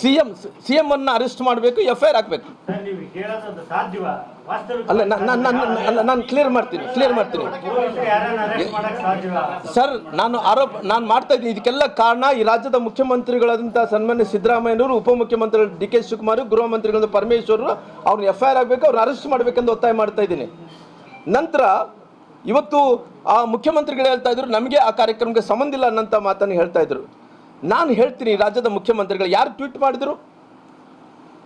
ಸಿ ಎಂ ಸಿ ಎಂ ಅನ್ನ ಅರೆಸ್ಟ್ ಮಾಡಬೇಕು ಎಫ್ ಐ ಆರ್ ಹಾಕಬೇಕು ಅಲ್ಲ ನಾನು ನಾನು ಕ್ಲಿಯರ್ ಮಾಡ್ತೀನಿ ಕ್ಲಿಯರ್ ಮಾಡ್ತೀನಿ. ಸರ್ ನಾನು ಆರೋಪ ನಾನು ಮಾಡ್ತಾ ಇದ್ದೀನಿ. ಇದಕ್ಕೆಲ್ಲ ಕಾರಣ ಈ ರಾಜ್ಯದ ಮುಖ್ಯಮಂತ್ರಿಗಳಾದಂಥ ಸನ್ಮಾನ್ಯ ಸಿದ್ದರಾಮಯ್ಯನವರು ಉಪಮುಖ್ಯಮಂತ್ರಿ ಡಿ ಕೆ ಶಿವಕುಮಾರ್ ಗೃಹ ಮಂತ್ರಿಗಳಾದ ಪರಮೇಶ್ವರರು ಅವ್ರನ್ನ ಎಫ್ ಐ ಆರ್ ಆಗಬೇಕು ಅವ್ರನ್ನ ಅರೆಸ್ಟ್ ಮಾಡಬೇಕೆಂದು ಒತ್ತಾಯ ಮಾಡ್ತಾ ಇದ್ದೀನಿ. ನಂತರ ಇವತ್ತು ಆ ಮುಖ್ಯಮಂತ್ರಿಗಳು ಹೇಳ್ತಾ ಇದ್ರು ನಮಗೆ ಆ ಕಾರ್ಯಕ್ರಮಕ್ಕೆ ಸಂಬಂಧ ಇಲ್ಲ ಅನ್ನೋಂಥ ಮಾತನ್ನು ಹೇಳ್ತಾ ಇದ್ರು. ನಾನು ಹೇಳ್ತೀನಿ, ರಾಜ್ಯದ ಮುಖ್ಯಮಂತ್ರಿಗಳು ಯಾರು ಟ್ವೀಟ್ ಮಾಡಿದರು?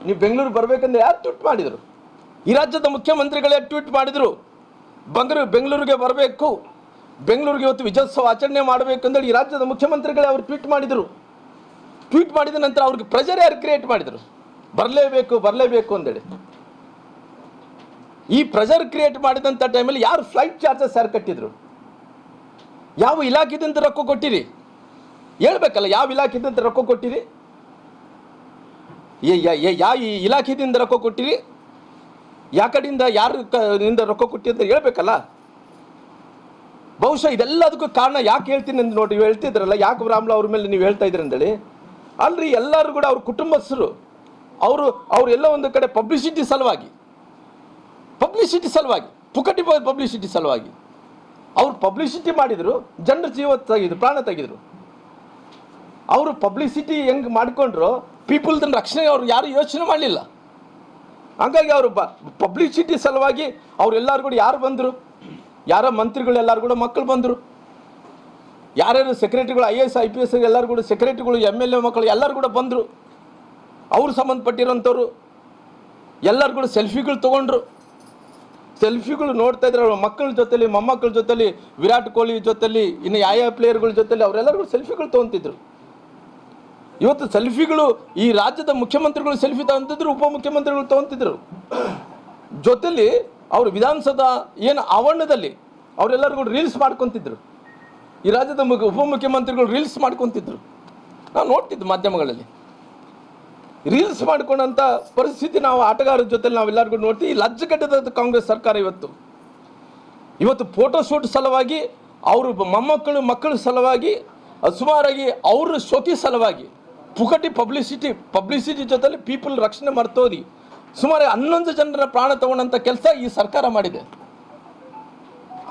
ನೀವು ಬೆಂಗಳೂರು ಬರಬೇಕಂದ್ರೆ ಯಾರು ಟ್ವೀಟ್ ಮಾಡಿದರು? ಈ ರಾಜ್ಯದ ಮುಖ್ಯಮಂತ್ರಿಗಳೇ ಟ್ವೀಟ್ ಮಾಡಿದರು? ಬಂಗರು ಬೆಂಗಳೂರಿಗೆ ಬರಬೇಕು. ಬೆಂಗಳೂರಿಗೆ ಇವತ್ತು ವಿಜಯೋತ್ಸವ ಆಚರಣೆ ಮಾಡಬೇಕಂದೇಳಿ ಈ ರಾಜ್ಯದ ಮುಖ್ಯಮಂತ್ರಿಗಳೇ ಅವರು ಟ್ವೀಟ್ ಮಾಡಿದರು. ಟ್ವೀಟ್ ಮಾಡಿದ ನಂತರ ಅವ್ರಿಗೆ ಪ್ರೆಷರ್ ಯಾರು ಕ್ರಿಯೇಟ್ ಮಾಡಿದರು? ಬರಲೇಬೇಕು ಬರಲೇಬೇಕು ಅಂದೇಳಿ. ಈ ಪ್ರೆಷರ್ ಕ್ರಿಯೇಟ್ ಮಾಡಿದಂಥ ಟೈಮಲ್ಲಿ ಯಾರು ಫ್ಲೈಟ್ ಚಾರ್ಜಸ್ ಯಾರು ಕಟ್ಟಿದ್ರು? ಯಾವ ಇಲಾಖೆದಿಂದ ರೊಕ್ಕ ಕೊಟ್ಟಿರಿ? ಹೇಳ್ಬೇಕಲ್ಲ, ಯಾವ ಇಲಾಖೆದಿಂದ ರೊಕ್ಕ ಕೊಟ್ಟಿರಿ? ಯಾವ ಈ ಇಲಾಖೆದಿಂದ ರೊಕ್ಕ ಕೊಟ್ಟಿರಿ? ಯಾ ಕಡೆಯಿಂದ ಇಂದ ರೊಕ್ಕ ಕೊಟ್ಟಿ ಅಂತ ಹೇಳ್ಬೇಕಲ್ಲ? ಬಹುಶಃ ಇದೆಲ್ಲದಕ್ಕೂ ಕಾರಣ ಯಾಕೆ ಹೇಳ್ತೀನಿ ಅಂತ ನೋಡಿ ಹೇಳ್ತಿದ್ರಲ್ಲ, ಯಾಕೆ ರಾಮ್ಲ ಅವ್ರ ಮೇಲೆ ನೀವು ಹೇಳ್ತಾ ಇದ್ರಿ ಅಂತೇಳಿ? ಅಲ್ರಿ, ಎಲ್ಲರೂ ಕೂಡ ಅವ್ರ ಕುಟುಂಬಸ್ಥರು, ಅವರು ಅವರೆಲ್ಲ ಒಂದು ಕಡೆ ಪಬ್ಲಿಸಿಟಿ ಸಲುವಾಗಿ ಪಬ್ಲಿಸಿಟಿ ಸಲುವಾಗಿ, ಪುಕಟಿ ಪಬ್ಲಿಸಿಟಿ ಸಲುವಾಗಿ, ಅವ್ರು ಪಬ್ಲಿಸಿಟಿ ಮಾಡಿದರು, ಜನರ ಜೀವ ತೆಗೆದ್ರು, ಪ್ರಾಣ ತೆಗೆದ್ರು. ಅವರು ಪಬ್ಲಿಸಿಟಿ ಹೆಂಗೆ ಮಾಡಿಕೊಂಡ್ರು ಪೀಪಲ್ದ ರಕ್ಷಣೆ ಅವ್ರು ಯಾರು ಯೋಚನೆ ಮಾಡಲಿಲ್ಲ. ಹಂಗಾಗಿ ಅವರು ಬ ಪಬ್ಲಿಸಿಟಿ ಸಲುವಾಗಿ ಅವರೆಲ್ಲರೂ ಕೂಡ ಯಾರು ಬಂದರು? ಯಾರ ಮಂತ್ರಿಗಳು ಎಲ್ಲರೂ ಕೂಡ ಮಕ್ಕಳು ಬಂದರು. ಯಾರ್ಯಾರು ಸೆಕ್ರೆಟರಿಗಳು I A S I P S ಎಲ್ಲರೂ ಕೂಡ ಸೆಕ್ರೆಟರಿಗಳು ಎಂ ಎಲ್ ಎ ಮಕ್ಕಳು ಎಲ್ಲರೂ ಕೂಡ ಬಂದರು. ಅವ್ರು ಸಂಬಂಧಪಟ್ಟಿರೋಂಥವ್ರು ಎಲ್ಲರೂ ಕೂಡ ಸೆಲ್ಫಿಗಳು ತೊಗೊಂಡ್ರು. ಸೆಲ್ಫಿಗಳು ನೋಡ್ತಾ ಇದ್ರೆ ಅವ್ರ ಮಕ್ಕಳ ಜೊತೆಲಿ ಮೊಮ್ಮಕ್ಕಳ ಜೊತೆಲಿ, ವಿರಾಟ್ ಕೊಹ್ಲಿ ಜೊತೆಲಿ, ಇನ್ನು ಯಾವ ಯಾವ ಪ್ಲೇಯರ್ಗಳ ಜೊತೆಲಿ ಅವರೆಲ್ಲರೂ ಸೆಲ್ಫಿಗಳು ತೊಗೊಂತಿದ್ರು. ಇವತ್ತು ಸೆಲ್ಫಿಗಳು ಈ ರಾಜ್ಯದ ಮುಖ್ಯಮಂತ್ರಿಗಳು ಸೆಲ್ಫಿ ತಗೊಂತಿದ್ರು, ಉಪಮುಖ್ಯಮಂತ್ರಿಗಳು ತಗೊಂತಿದ್ರು. ಜೊತೆಲಿ ಅವರು ವಿಧಾನಸೌಧ ಏನು ಆವರಣದಲ್ಲಿ ಅವರೆಲ್ಲರಿಗೂ ರೀಲ್ಸ್ ಮಾಡ್ಕೊತಿದ್ರು. ಈ ರಾಜ್ಯದ ಮುಖ್ಯ, ಉಪಮುಖ್ಯಮಂತ್ರಿಗಳು ರೀಲ್ಸ್ ಮಾಡ್ಕೊತಿದ್ರು. ನಾವು ನೋಡ್ತಿದ್ದು ಮಾಧ್ಯಮಗಳಲ್ಲಿ. ರೀಲ್ಸ್ ಮಾಡ್ಕೊಂಡಂಥ ಪರಿಸ್ಥಿತಿ ನಾವು ಆಟಗಾರರ ಜೊತೆ ನಾವೆಲ್ಲರಿಗೂ ನೋಡ್ತೀವಿ. ಈ ಲಜ್ಜಗಡ್ಡದ ಕಾಂಗ್ರೆಸ್ ಸರ್ಕಾರ ಇವತ್ತು. ಇವತ್ತು ಫೋಟೋ ಶೂಟ್ ಸಲುವಾಗಿ ಅವರು ಮೊಮ್ಮಕ್ಕಳು ಮಕ್ಕಳ ಸಲುವಾಗಿ ಸುಮಾರಾಗಿ ಅವ್ರ ಶೋಕಿ ಸಲುವಾಗಿ ಪುಕಟಿ ಪಬ್ಲಿಸಿಟಿ ಪಬ್ಲಿಸಿಟಿ ಜೊತೆಲಿ ಪೀಪಲ್ ರಕ್ಷಣೆ ಮರ್ತೋದಿ. ಸುಮಾರು ಹನ್ನೊಂದು ಜನರ ಪ್ರಾಣ ತಗೊಂಡಂಥ ಕೆಲಸ ಈ ಸರ್ಕಾರ ಮಾಡಿದೆ.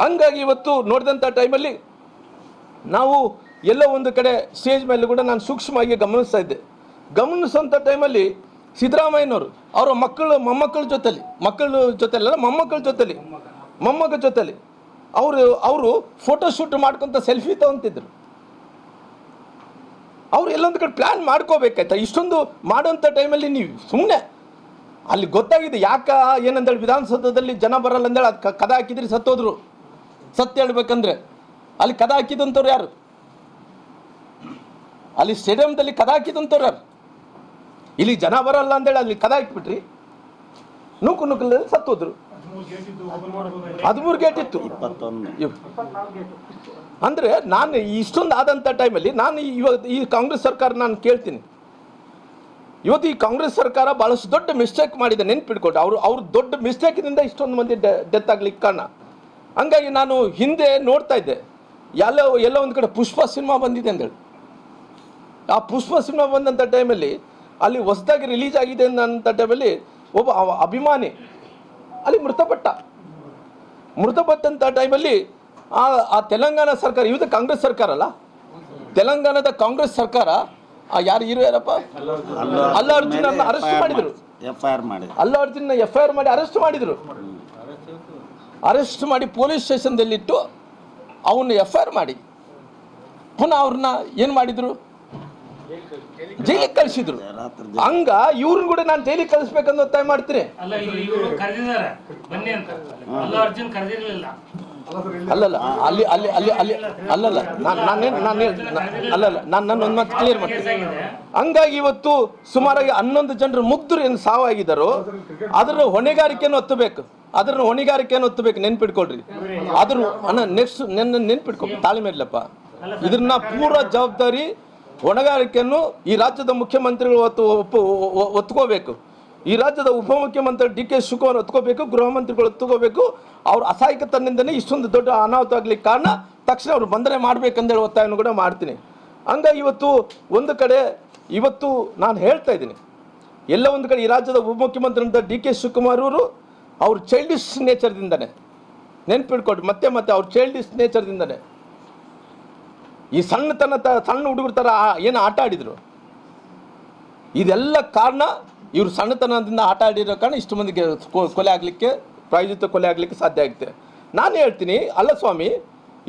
ಹಂಗಾಗಿ ಇವತ್ತು ನೋಡಿದಂಥ ಟೈಮಲ್ಲಿ ನಾವು ಎಲ್ಲೋ ಒಂದು ಕಡೆ ಸ್ಟೇಜ್ ಮೇಲೆ ಕೂಡ ನಾನು ಸೂಕ್ಷ್ಮವಾಗಿ ಗಮನಿಸ್ತಾ ಇದ್ದೆ. ಗಮನಿಸುವಂಥ ಟೈಮಲ್ಲಿ ಸಿದ್ದರಾಮಯ್ಯನವರು, ಅವರ ಮಕ್ಕಳು, ಮೊಮ್ಮಕ್ಕಳ ಜೊತೆಲಿ, ಮಕ್ಕಳ ಜೊತೆಲಿ ಅಲ್ಲ, ಮೊಮ್ಮಕ್ಕಳ ಜೊತೆಲಿ, ಮೊಮ್ಮಗ ಜೊತೆಲಿ, ಅವರು ಅವರು ಫೋಟೋ ಶೂಟ್ ಮಾಡ್ಕೊಂತ ಸೆಲ್ಫಿ ತಗೊಂತಿದ್ರು. ಅವ್ರು ಎಲ್ಲೊಂದು ಕಡೆ ಪ್ಲ್ಯಾನ್ ಮಾಡ್ಕೋಬೇಕಾಯ್ತಾ ಇಷ್ಟೊಂದು ಮಾಡೋಂಥ ಟೈಮಲ್ಲಿ ನೀವು ಸುಮ್ಮನೆ ಅಲ್ಲಿ ಗೊತ್ತಾಗಿದೆ ಯಾಕ ಏನಂದೇಳಿ ವಿಧಾನಸೌಧದಲ್ಲಿ ಜನ ಬರಲ್ಲ ಅಂದೇಳಿ ಅದು ಕದ ಹಾಕಿದ್ರಿ ಸತ್ತೋದ್ರು. ಸತ್ಯ ಹೇಳ್ಬೇಕಂದ್ರೆ. ಅಲ್ಲಿ ಕದ ಹಾಕಿದಂಥವ್ರು ಯಾರು? ಅಲ್ಲಿ ಸ್ಟೇಡಿಯಂದಲ್ಲಿ ಕದ ಹಾಕಿದಂಥವ್ರು ಯಾರು? ಇಲ್ಲಿ ಜನ ಬರಲ್ಲ ಅಂದೇಳಿ ಅಲ್ಲಿ ಕದ ಹಾಕ್ಬಿಟ್ರಿ. ನೂಕು ನೂಕಲ್ಲಿ ಸತ್ತೋದ್ರು. ಹದಿಮೂರು ಗೇಟ್ ಇತ್ತು ಇಪ್ಪತ್ತೊಂದು. ಅಂದ್ರೆ ನಾನು ಇಷ್ಟೊಂದು ಆದಂಥ ಟೈಮಲ್ಲಿ ನಾನು ಇವತ್ತು ಈ ಕಾಂಗ್ರೆಸ್ ಸರ್ಕಾರ ನಾನು ಕೇಳ್ತೀನಿ. ಇವತ್ತು ಈ ಕಾಂಗ್ರೆಸ್ ಸರ್ಕಾರ ಭಾಳಷ್ಟು ದೊಡ್ಡ ಮಿಸ್ಟೇಕ್ ಮಾಡಿದೆ ನೆನ್ಪಿಟ್ಕೊಂಡು ಅವರು ಅವ್ರ ದೊಡ್ಡ ಮಿಸ್ಟೇಕಿನಿಂದ ಇಷ್ಟೊಂದು ಮಂದಿ ಡೆತ್ ಆಗ್ಲಿಕ್ಕೆ ಕಾರಣ. ಹಂಗಾಗಿ ನಾನು ಹಿಂದೆ ನೋಡ್ತಾ ಇದ್ದೆ. ಎಲ್ಲೋ ಎಲ್ಲೋ ಒಂದು ಕಡೆ ಪುಷ್ಪ ಸಿನಿಮಾ ಬಂದಿದೆ ಅಂದೇಳಿ ಆ ಪುಷ್ಪ ಸಿನಿಮಾ ಬಂದಂಥ ಟೈಮಲ್ಲಿ ಅಲ್ಲಿ ಹೊಸದಾಗಿ ರಿಲೀಸ್ ಆಗಿದೆ ಅಂತ ಟೈಮಲ್ಲಿ ಒಬ್ಬ ಅಭಿಮಾನಿ, ಅಲ್ಲಿ ಮೃತಪಟ್ಟ. ಮೃತಪಟ್ಟಂಥ ಟೈಮಲ್ಲಿ ಆ ಆ ತೆಲಂಗಾಣ ಸರ್ಕಾರ ಇದು ಕಾಂಗ್ರೆಸ್ ಸರ್ಕಾರ ಅಲ್ಲ? ತೆಲಂಗಾಣದ ಕಾಂಗ್ರೆಸ್ ಸರ್ಕಾರ ಆ ಯಾರು ಹೀರೋ ಯಾರಪ್ಪ? ಅಲ್ಲ ಅರ್ಜುನ್ ಅರೆಸ್ಟ್ ಮಾಡಿದ್ರು. ಎಫ್ ಐ ಆರ್ ಮಾಡಿದ್ರು Allu Arjun F I R ಮಾಡಿ ಅರೆಸ್ಟ್ ಮಾಡಿದ್ರು. ಅರೆಸ್ಟ್ ಮಾಡಿ ಪೊಲೀಸ್ ಸ್ಟೇಷನ್ದಲ್ಲಿಟ್ಟು ಅವನ್ನ ಎಫ್ ಐ ಆರ್ ಮಾಡಿ. ಪುನಃ ಅವ್ರನ್ನ ಏನು ಮಾಡಿದ್ರು? ಜೈಲಿಗೆ ಕಳಿಸಿದ್ರು. ಹಂಗ ಇವ್ರನ್ನ ಕೂಡ ನಾನು ಜೈಲಿಗೆ ಕಳಿಸ್ಬೇಕಂತ ಒತ್ತಾಯ ಮಾಡ್ತೀನಿ ಅಲ್ಲಲ್ಲ ಅಲ್ಲಿ ಅಲ್ಲಿ ಅಲ್ಲಿ ಅಲ್ಲಿ, ಅಲ್ಲಲ್ಲ, ನಾನು ನಾನೇನು ನಾನು ಅಲ್ಲಲ್ಲ, ನಾನು ನನ್ನ ಒಂದು ಮಾತು ಕ್ಲಿಯರ್ ಮಾಡ್ತೀನಿ. ಹಂಗಾಗಿ ಇವತ್ತು ಸುಮಾರಾಗಿ ಹನ್ನೊಂದು ಜನರು ಮುಗ್ಧರು ಏನು ಸಾವಾಗಿದ್ದಾರೋ ಅದರ ಹೊಣೆಗಾರಿಕೆಯನ್ನು ಒತ್ತಬೇಕು. ಅದರ ಹೊಣೆಗಾರಿಕೆಯನ್ನು ಒತ್ತಬೇಕು, ನೆನ್ಪಿಟ್ಕೊಳ್ರಿ. ಅದ್ರ, ಅಣ್ಣ ನೆಕ್ಸ್ಟ್ ನೆನ್ನ ನೆನ್ಪಿಟ್ಕೊ, ತಾಳಿ ಮೇಲಪ್ಪ ಇದನ್ನ ಪೂರ ಜವಾಬ್ದಾರಿ, ಹೊಣೆಗಾರಿಕೆಯನ್ನು ಈ ರಾಜ್ಯದ ಮುಖ್ಯಮಂತ್ರಿಗಳು ಒತ್ತು ಒಪ್ಪು ಒತ್ಕೋಬೇಕು. ಈ ರಾಜ್ಯದ ಉಪಮುಖ್ಯಮಂತ್ರಿ ಡಿ ಕೆ ಶಿವಕುಮಾರ್ ಒತ್ಕೋಬೇಕು, ಗೃಹ ಮಂತ್ರಿಗಳು ಒತ್ಕೋಬೇಕು. ಅವ್ರ ಅಸಹಾಯಕತನದಿಂದನೇ ಇಷ್ಟೊಂದು ದೊಡ್ಡ ಅನಾಹುತ ಆಗ್ಲಿಕ್ಕೆ ಕಾರಣ ತಕ್ಷಣ ಅವ್ರು ಬಂಧನೆ ಮಾಡಬೇಕಂದೇಳಿ ಒತ್ತಾಯವನ್ನು ಕೂಡ ಮಾಡ್ತೀನಿ. ಹಂಗಾಗಿ ಇವತ್ತು ಒಂದು ಕಡೆ ಇವತ್ತು ನಾನು ಹೇಳ್ತಾ ಇದ್ದೀನಿ. ಎಲ್ಲ ಒಂದು ಕಡೆ ಈ ರಾಜ್ಯದ ಉಪಮುಖ್ಯಮಂತ್ರಿ ಅಂತ ಡಿ ಕೆ ಶಿವಕುಮಾರ್ ಅವರು ಅವ್ರ ಚೈಲ್ಡಿಶ್ ನೇಚರ್ದಿಂದನೇ ನೆನ್ಪಿಟ್ಕೊಟ್ಟು ಮತ್ತೆ ಮತ್ತೆ ಅವ್ರ ಚೈಲ್ಡಿಶ್ ನೇಚರ್ದಿಂದನೇ ಈ ಸಣ್ಣತನ ತ ಸಣ್ಣ ಹುಡುಗರ ಥರ ಏನು ಆಟ ಆಡಿದರು? ಇದೆಲ್ಲ ಕಾರಣ ಇವರು ಸಣ್ಣತನದಿಂದ ಆಟ ಆಡಿರೋ ಕಾರಣ ಇಷ್ಟು ಮಂದಿಗೆ ಕೊಲೆ ಆಗಲಿಕ್ಕೆ, ಪ್ರಾಯೋಜಿತ ಕೊಲೆ ಆಗಲಿಕ್ಕೆ ಸಾಧ್ಯ ಆಗುತ್ತೆ. ನಾನು ಹೇಳ್ತೀನಿ, ಅಲ್ಲ ಸ್ವಾಮಿ,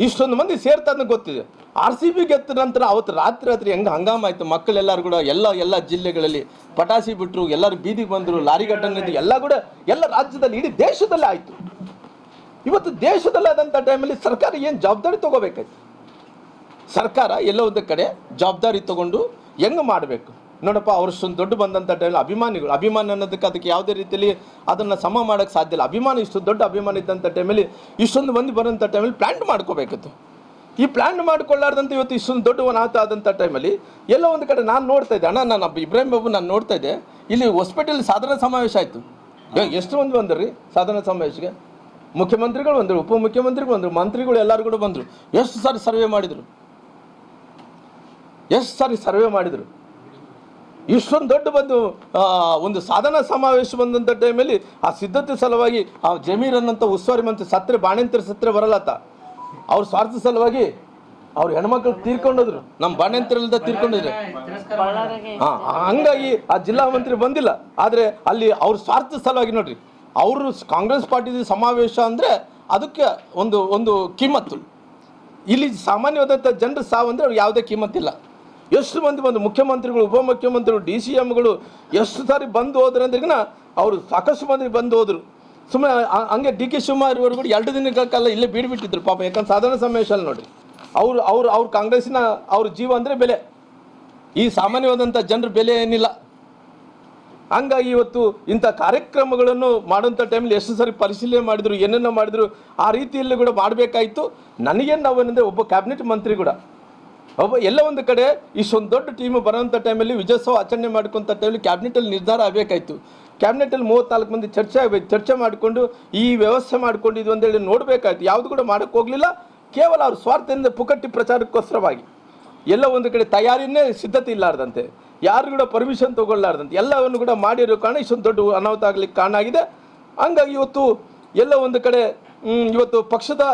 ಇಷ್ಟೊಂದು ಮಂದಿ ಸೇರ್ತಾನೆ ಗೊತ್ತಿದೆ. ಆರ್ ಸಿ ಬಿ ಗೆದ್ದ ನಂತರ ಅವತ್ತು ರಾತ್ರಿ ರಾತ್ರಿ ಹೆಂಗೆ ಹಂಗಾಮ ಆಯಿತು? ಮಕ್ಕಳೆಲ್ಲರೂ ಕೂಡ ಎಲ್ಲ ಎಲ್ಲ ಜಿಲ್ಲೆಗಳಲ್ಲಿ ಪಟಾಸಿ ಬಿಟ್ಟರು ಎಲ್ಲರೂ ಬೀದಿಗೆ ಬಂದರು ಘಟನೆ ಎಲ್ಲ ಕೂಡ ಎಲ್ಲ ರಾಜ್ಯದಲ್ಲಿ, ಇಡೀ ದೇಶದಲ್ಲೇ ಆಯಿತು. ಇವತ್ತು ದೇಶದಲ್ಲಿ ಆದಂಥ ಟೈಮಲ್ಲಿ ಸರ್ಕಾರ ಏನು ಜವಾಬ್ದಾರಿ ತಗೋಬೇಕಾಯ್ತು? ಸರ್ಕಾರ ಎಲ್ಲ ಒಂದು ಕಡೆ ಜವಾಬ್ದಾರಿ ತಗೊಂಡು ಹೆಂಗೆ ಮಾಡಬೇಕು? ನೋಡಪ್ಪ ಅವ್ರಷ್ಟೊಂದು ದೊಡ್ಡ ಬಂದಂಥ ಟೈಮ್ ಅಭಿಮಾನಿಗಳು, ಅಭಿಮಾನ ಅನ್ನೋದಕ್ಕೆ ಅದಕ್ಕೆ ಯಾವುದೇ ರೀತಿಯಲ್ಲಿ ಅದನ್ನು ಸಮ ಮಾಡೋಕ್ಕೆ ಸಾಧ್ಯ ಇಲ್ಲ. ಅಭಿಮಾನ ಇಷ್ಟು ದೊಡ್ಡ ಅಭಿಮಾನ ಇದ್ದಂಥ ಟೈಮಲ್ಲಿ ಇಷ್ಟೊಂದು ಮಂದಿ ಬರೋಂಥ ಟೈಮಲ್ಲಿ ಪ್ಲ್ಯಾನ್ ಮಾಡ್ಕೋಬೇಕಿತ್ತು. ಈ ಪ್ಲ್ಯಾನ್ ಮಾಡ್ಕೊಳ್ಳಾರ್ದಂತ ಇವತ್ತು ಇಷ್ಟೊಂದು ದೊಡ್ಡ ಅನಾಹುತ ಆದಂಥ ಟೈಮಲ್ಲಿ ಎಲ್ಲೋ ಒಂದು ಕಡೆ ನಾನು ನೋಡ್ತಾ ಇದ್ದೆ. ಅಣ್ಣ, ನಾನು ಇಬ್ರಾಹಿಂ ಬಾಬು ನಾನು ನೋಡ್ತಾ ಇದ್ದೆ. ಇಲ್ಲಿ ಹೊಸಪೇಟೆಯಲ್ಲಿ ಸಾಧಾರಣ ಸಮಾವೇಶ ಆಯಿತು. ಎಷ್ಟು ಮಂದಿ ಬಂದ್ರಿ ಸಾಧಾರಣ ಸಮಾವೇಶಕ್ಕೆ? ಮುಖ್ಯಮಂತ್ರಿಗಳು ಬಂದರು, ಉಪಮುಖ್ಯಮಂತ್ರಿಗಳು ಬಂದರು, ಮಂತ್ರಿಗಳು ಎಲ್ಲರೂ ಕೂಡ ಬಂದರು. ಎಷ್ಟು ಸಾರಿ ಸರ್ವೆ ಮಾಡಿದರು? ಎಷ್ಟು ಸಾರಿ ಸರ್ವೆ ಮಾಡಿದರು? ಇಷ್ಟೊಂದು ದೊಡ್ಡ ಬಂದು ಒಂದು ಸಾಧನಾ ಸಮಾವೇಶ ಬಂದಂಥ ಟೈಮಲ್ಲಿ ಆ ಸಿದ್ಧತೆ ಸಲುವಾಗಿ ಆ ಜಮೀರ್ ಅನ್ನಂಥ ಉಸ್ತುವಾರಿ ಮಂತ್ರಿ ಸತ್ರೆ ಬಾಣಂತರ ಸತ್ರೆ ಬರಲತ್ತ. ಅವ್ರ ಸ್ವಾರ್ಥ ಸಲುವಾಗಿ ಅವ್ರ ಹೆಣ್ಮಕ್ಳು ತೀರ್ಕೊಂಡಿದ್ರು. ನಮ್ಮ ಬಾಣಂತರಲ್ದ ತೀರ್ಕೊಂಡಿದ್ರು. ಹಾಂ, ಹಂಗಾಗಿ ಆ ಜಿಲ್ಲಾ ಮಂತ್ರಿ ಬಂದಿಲ್ಲ. ಆದರೆ ಅಲ್ಲಿ ಅವ್ರ ಸ್ವಾರ್ಥ ಸಲುವಾಗಿ ನೋಡ್ರಿ, ಅವರು ಕಾಂಗ್ರೆಸ್ ಪಾರ್ಟಿ ಸಮಾವೇಶ ಅಂದರೆ ಅದಕ್ಕೆ ಒಂದು ಒಂದು ಕಿಮ್ಮತ್ತು. ಇಲ್ಲಿ ಸಾಮಾನ್ಯವಾದಂಥ ಜನರ ಸಾವು ಅಂದರೆ ಅವ್ರಿಗೆ ಯಾವುದೇ ಕಿಮ್ಮತ್ತಿಲ್ಲ. ಎಷ್ಟು ಮಂದಿ ಬಂದು ಮುಖ್ಯಮಂತ್ರಿಗಳು, ಉಪಮುಖ್ಯಮಂತ್ರಿಗಳು, ಡಿ ಸಿ ಎಮ್ಗಳು ಎಷ್ಟು ಸಾರಿ ಬಂದು ಹೋದ್ರೆ ಅಂದ್ರಿಗಿನ ಅವರು ಸಾಕಷ್ಟು ಮಂದಿ ಬಂದು ಹೋದರು. ಸುಮ್ಮನೆ ಹಂಗೆ ಡಿ ಕೆ ಶಿವಕುಮಾರ್ ಇವರು ಕೂಡ ಎರಡು ದಿನಗಳ ಕಾಲ ಇಲ್ಲೇ ಬೀಡ್ಬಿಟ್ಟಿದ್ರು ಪಾಪ, ಯಾಕಂದ್ರೆ ಸಾಧಾರಣ ಸಮಾವೇಶ ಅಲ್ಲಿ ನೋಡ್ರಿ ಅವ್ರು ಅವ್ರು, ಅವ್ರ ಕಾಂಗ್ರೆಸ್ಸಿನ ಅವ್ರ ಜೀವ ಅಂದರೆ ಬೆಲೆ. ಈ ಸಾಮಾನ್ಯವಾದಂಥ ಜನರ ಬೆಲೆ ಏನಿಲ್ಲ. ಹಂಗಾಗಿ ಇವತ್ತು ಇಂಥ ಕಾರ್ಯಕ್ರಮಗಳನ್ನು ಮಾಡೋಂಥ ಟೈಮಲ್ಲಿ ಎಷ್ಟು ಸಾರಿ ಪರಿಶೀಲನೆ ಮಾಡಿದ್ರು ಏನನ್ನ ಮಾಡಿದ್ರು, ಆ ರೀತಿಯಲ್ಲಿ ಕೂಡ ಮಾಡಬೇಕಾಯಿತು. ನನಗೇನು ನಾವೇನಂದರೆ ಒಬ್ಬ ಕ್ಯಾಬಿನೆಟ್ ಮಂತ್ರಿ ಕೂಡ. ಒಬ್ಬ ಎಲ್ಲ ಒಂದು ಕಡೆ ಇಷ್ಟೊಂದು ದೊಡ್ಡ ಟೀಮ್ ಬರೋಂಥ ಟೈಮಲ್ಲಿ ವಿಜಯೋತ್ಸವ ಆಚರಣೆ ಮಾಡ್ಕೊಂಥ ಟೈಮಲ್ಲಿ ಕ್ಯಾಬಿನೆಟಲ್ಲಿ ನಿರ್ಧಾರ ಆಗಬೇಕಾಯ್ತು. ಕ್ಯಾಬಿನೆಟಲ್ಲಿ ಮೂವತ್ತ್ನಾಲ್ಕು ಮಂದಿ ಚರ್ಚೆ ಆಗಬೇಕು, ಚರ್ಚೆ ಮಾಡಿಕೊಂಡು ಈ ವ್ಯವಸ್ಥೆ ಮಾಡ್ಕೊಂಡಿದ್ವು ಅಂತೇಳಿ ನೋಡಬೇಕಾಯ್ತು. ಯಾವುದು ಕೂಡ ಮಾಡೋಕ್ಕೆ ಹೋಗಲಿಲ್ಲ. ಕೇವಲ ಅವ್ರ ಸ್ವಾರ್ಥದಿಂದ ಪುಕಟ್ಟಿ ಪ್ರಚಾರಕ್ಕೋಸ್ಕರವಾಗಿ. ಎಲ್ಲ ಒಂದು ಕಡೆ ತಯಾರಿನೇ ಸಿದ್ಧತೆ ಇಲ್ಲಾರ್ದಂತೆ. ಯಾರು ಕೂಡ ಪರ್ಮಿಷನ್ ತಗೊಳ್ಳಾರ್ದಂತೆ. ಎಲ್ಲವನ್ನು ಕೂಡ ಮಾಡಿರೋ ಕಾರಣ ಇಷ್ಟೊಂದು ದೊಡ್ಡ ಅನಾಹುತ ಆಗಲಿಕ್ಕೆ ಕಾರಣ ಆಗಿದೆ. ಹಂಗಾಗಿ ಇವತ್ತು ಎಲ್ಲ ಒಂದು ಕಡೆ ಇವತ್ತು ಪಕ್ಷದ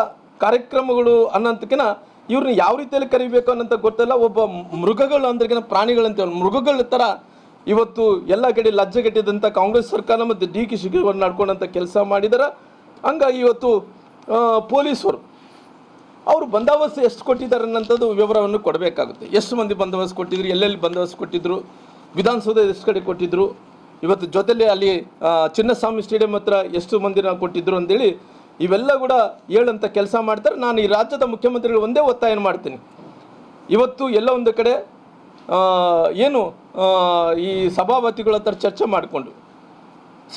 ಕಾರ್ಯಕ್ರಮಗಳು ಅನ್ನೋಂತಕ್ಕಿಂತ ಇವ್ರನ್ನ ಯಾವ ರೀತಿಯಲ್ಲಿ ಕರಿಬೇಕು ಅನ್ನೋಂಥ ಗೊತ್ತಿಲ್ಲ. ಒಬ್ಬ ಮೃಗಗಳು ಅಂದ್ರಗಿನ ಪ್ರಾಣಿಗಳಂತ ಮೃಗಗಳ ಥರ ಇವತ್ತು ಎಲ್ಲ ಕಡೆ ಲಜ್ಜೆಗೆಟ್ಟಿದಂಥ ಕಾಂಗ್ರೆಸ್ ಸರ್ಕಾರ ಮತ್ತು ಡಿ ಕೆ ಶಿವಕುಮಾರ್ ನಡ್ಕೊಂಡಂಥ ಕೆಲಸ ಮಾಡಿದಾರೆ. ಹಂಗಾಗಿ ಇವತ್ತು ಪೊಲೀಸರು ಅವರು ಬಂದೋಬಸ್ತ್ ಎಷ್ಟು ಕೊಟ್ಟಿದ್ದಾರೆ ಅನ್ನೋಂಥದ್ದು ವಿವರವನ್ನು ಕೊಡಬೇಕಾಗುತ್ತೆ. ಎಷ್ಟು ಮಂದಿ ಬಂದೋಬಸ್ತ್ ಕೊಟ್ಟಿದ್ರು, ಎಲ್ಲೆಲ್ಲಿ ಬಂದೋಬಸ್ತ್ ಕೊಟ್ಟಿದ್ರು ವಿಧಾನಸೌಧ ಎಷ್ಟು ಕಡೆ ಕೊಟ್ಟಿದ್ರು, ಇವತ್ತು ಜೊತೆಲಿ ಅಲ್ಲಿ ಚಿನ್ನಸ್ವಾಮಿ ಸ್ಟೇಡಿಯಂ ಹತ್ರ ಎಷ್ಟು ಮಂದಿನ ಕೊಟ್ಟಿದ್ರು ಅಂತೇಳಿ ಇವೆಲ್ಲ ಕೂಡ ಹೇಳಂತ ಕೆಲಸ ಮಾಡ್ತಾರೆ. ನಾನು ಈ ರಾಜ್ಯದ ಮುಖ್ಯಮಂತ್ರಿಗಳು ಒಂದೇ ಒತ್ತಾಯ ಮಾಡ್ತೀನಿ. ಇವತ್ತು ಎಲ್ಲ ಒಂದು ಕಡೆ ಏನು ಈ ಸಭಾಪತಿಗಳ ಹತ್ರ ಚರ್ಚೆ ಮಾಡಿಕೊಂಡು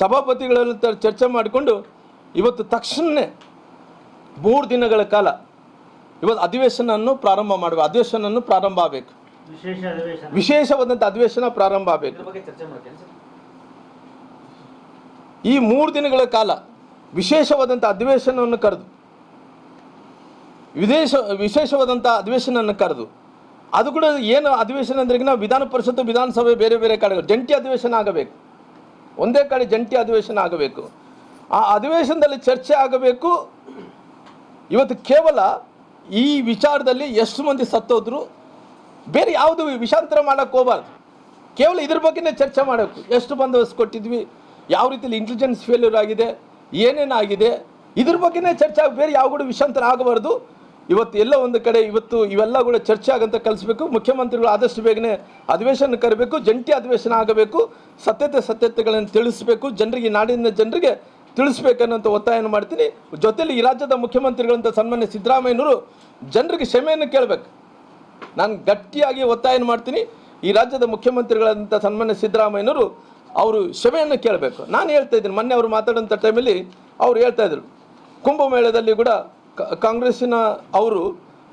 ಸಭಾಪತಿಗಳ ಹತ್ರ ಚರ್ಚೆ ಮಾಡಿಕೊಂಡು ಇವತ್ತು ತಕ್ಷಣ ಮೂರು ದಿನಗಳ ಕಾಲ ಇವತ್ತು ಅಧಿವೇಶನವನ್ನು ಪ್ರಾರಂಭ ಮಾಡಬೇಕು ಅಧಿವೇಶನವನ್ನು ಪ್ರಾರಂಭ ಆಗಬೇಕು. ವಿಶೇಷವಾದಂಥ ಅಧಿವೇಶನ. ಪ್ರಾರಂಭ ಆಗಬೇಕು. ಈ ಮೂರು ದಿನಗಳ ಕಾಲ ವಿಶೇಷವಾದಂಥ ಅಧಿವೇಶನವನ್ನು ಕರೆದು. ವಿದೇಶ ವಿಶೇಷವಾದಂಥ ಅಧಿವೇಶನವನ್ನು ಕರೆದು. ಅದು ಕೂಡ ಏನು ಅಧಿವೇಶನ ಅಂದ್ರೆ ನಾವು ವಿಧಾನ ಪರಿಷತ್ತು, ವಿಧಾನಸಭೆ ಬೇರೆ ಬೇರೆ ಕಡೆ ಜಂಟಿ ಅಧಿವೇಶನ ಆಗಬೇಕು. ಒಂದೇ ಕಡೆ ಜಂಟಿ ಅಧಿವೇಶನ ಆಗಬೇಕು. ಆ ಅಧಿವೇಶನದಲ್ಲಿ ಚರ್ಚೆ ಆಗಬೇಕು. ಇವತ್ತು ಕೇವಲ ಈ ವಿಚಾರದಲ್ಲಿ ಎಷ್ಟು ಮಂದಿ ಸತ್ತೋದ್ರು, ಬೇರೆ ಯಾವುದು ವಿಷಾಂತರ ಮಾಡೋಕ್ಕೆ ಹೋಗಬಾರ್ದು. ಕೇವಲ ಇದ್ರ ಬಗ್ಗೆನೇ ಚರ್ಚೆ ಮಾಡಬೇಕು. ಎಷ್ಟು ಬಂದೋಬಸ್ತ್ ಕೊಟ್ಟಿದ್ವಿ, ಯಾವ ರೀತಿಯಲ್ಲಿ ಇಂಟೆಲಿಜೆನ್ಸ್ ಫೇಲ್ಯೂರ್ ಆಗಿದೆ ಏನೇನಾಗಿದೆ? ಇದ್ರ ಬಗ್ಗೆನೇ ಚರ್ಚೆ ಆಗಿ ಬೇರೆ ಯಾವ ಕೂಡ ವಿಷಾಂತರ ಆಗಬಾರ್ದು. ಇವತ್ತು ಎಲ್ಲ ಒಂದು ಕಡೆ ಇವತ್ತು ಇವೆಲ್ಲ ಕೂಡ ಚರ್ಚೆ ಆಗಂತ ಕಲಿಸ್ಬೇಕು. ಮುಖ್ಯಮಂತ್ರಿಗಳು ಆದಷ್ಟು ಬೇಗನೆ ಅಧಿವೇಶನ ಕರಬೇಕು, ಜಂಟಿ ಅಧಿವೇಶನ ಆಗಬೇಕು, ಸತ್ಯತೆ ಸತ್ಯತೆಗಳನ್ನು ತಿಳಿಸ್ಬೇಕು, ಜನರಿಗೆ, ನಾಡಿನ ಜನರಿಗೆ ತಿಳಿಸ್ಬೇಕನ್ನೋಂಥ ಒತ್ತಾಯನ ಮಾಡ್ತೀನಿ. ಜೊತೆಲಿ ಈ ರಾಜ್ಯದ ಮುಖ್ಯಮಂತ್ರಿಗಳಂತ ಸನ್ಮಾನ್ಯ ಸಿದ್ದರಾಮಯ್ಯನವರು ಜನರಿಗೆ ಕ್ಷಮೆಯನ್ನು ಕೇಳಬೇಕು. ನಾನು ಗಟ್ಟಿಯಾಗಿ ಒತ್ತಾಯನ ಮಾಡ್ತೀನಿ. ಈ ರಾಜ್ಯದ ಮುಖ್ಯಮಂತ್ರಿಗಳಂತ ಸನ್ಮಾನ್ಯ ಸಿದ್ದರಾಮಯ್ಯನವರು ಅವರು ಕ್ಷಮೆಯನ್ನು ಕೇಳಬೇಕು. ನಾನು ಹೇಳ್ತಾ ಇದ್ದೀನಿ, ಮೊನ್ನೆ ಅವರು ಮಾತಾಡೋಂಥ ಟೈಮಲ್ಲಿ ಅವರು ಹೇಳ್ತಾ ಇದ್ರು. ಕುಂಭಮೇಳದಲ್ಲಿ ಕೂಡ ಕಾಂಗ್ರೆಸ್ಸಿನ ಅವರು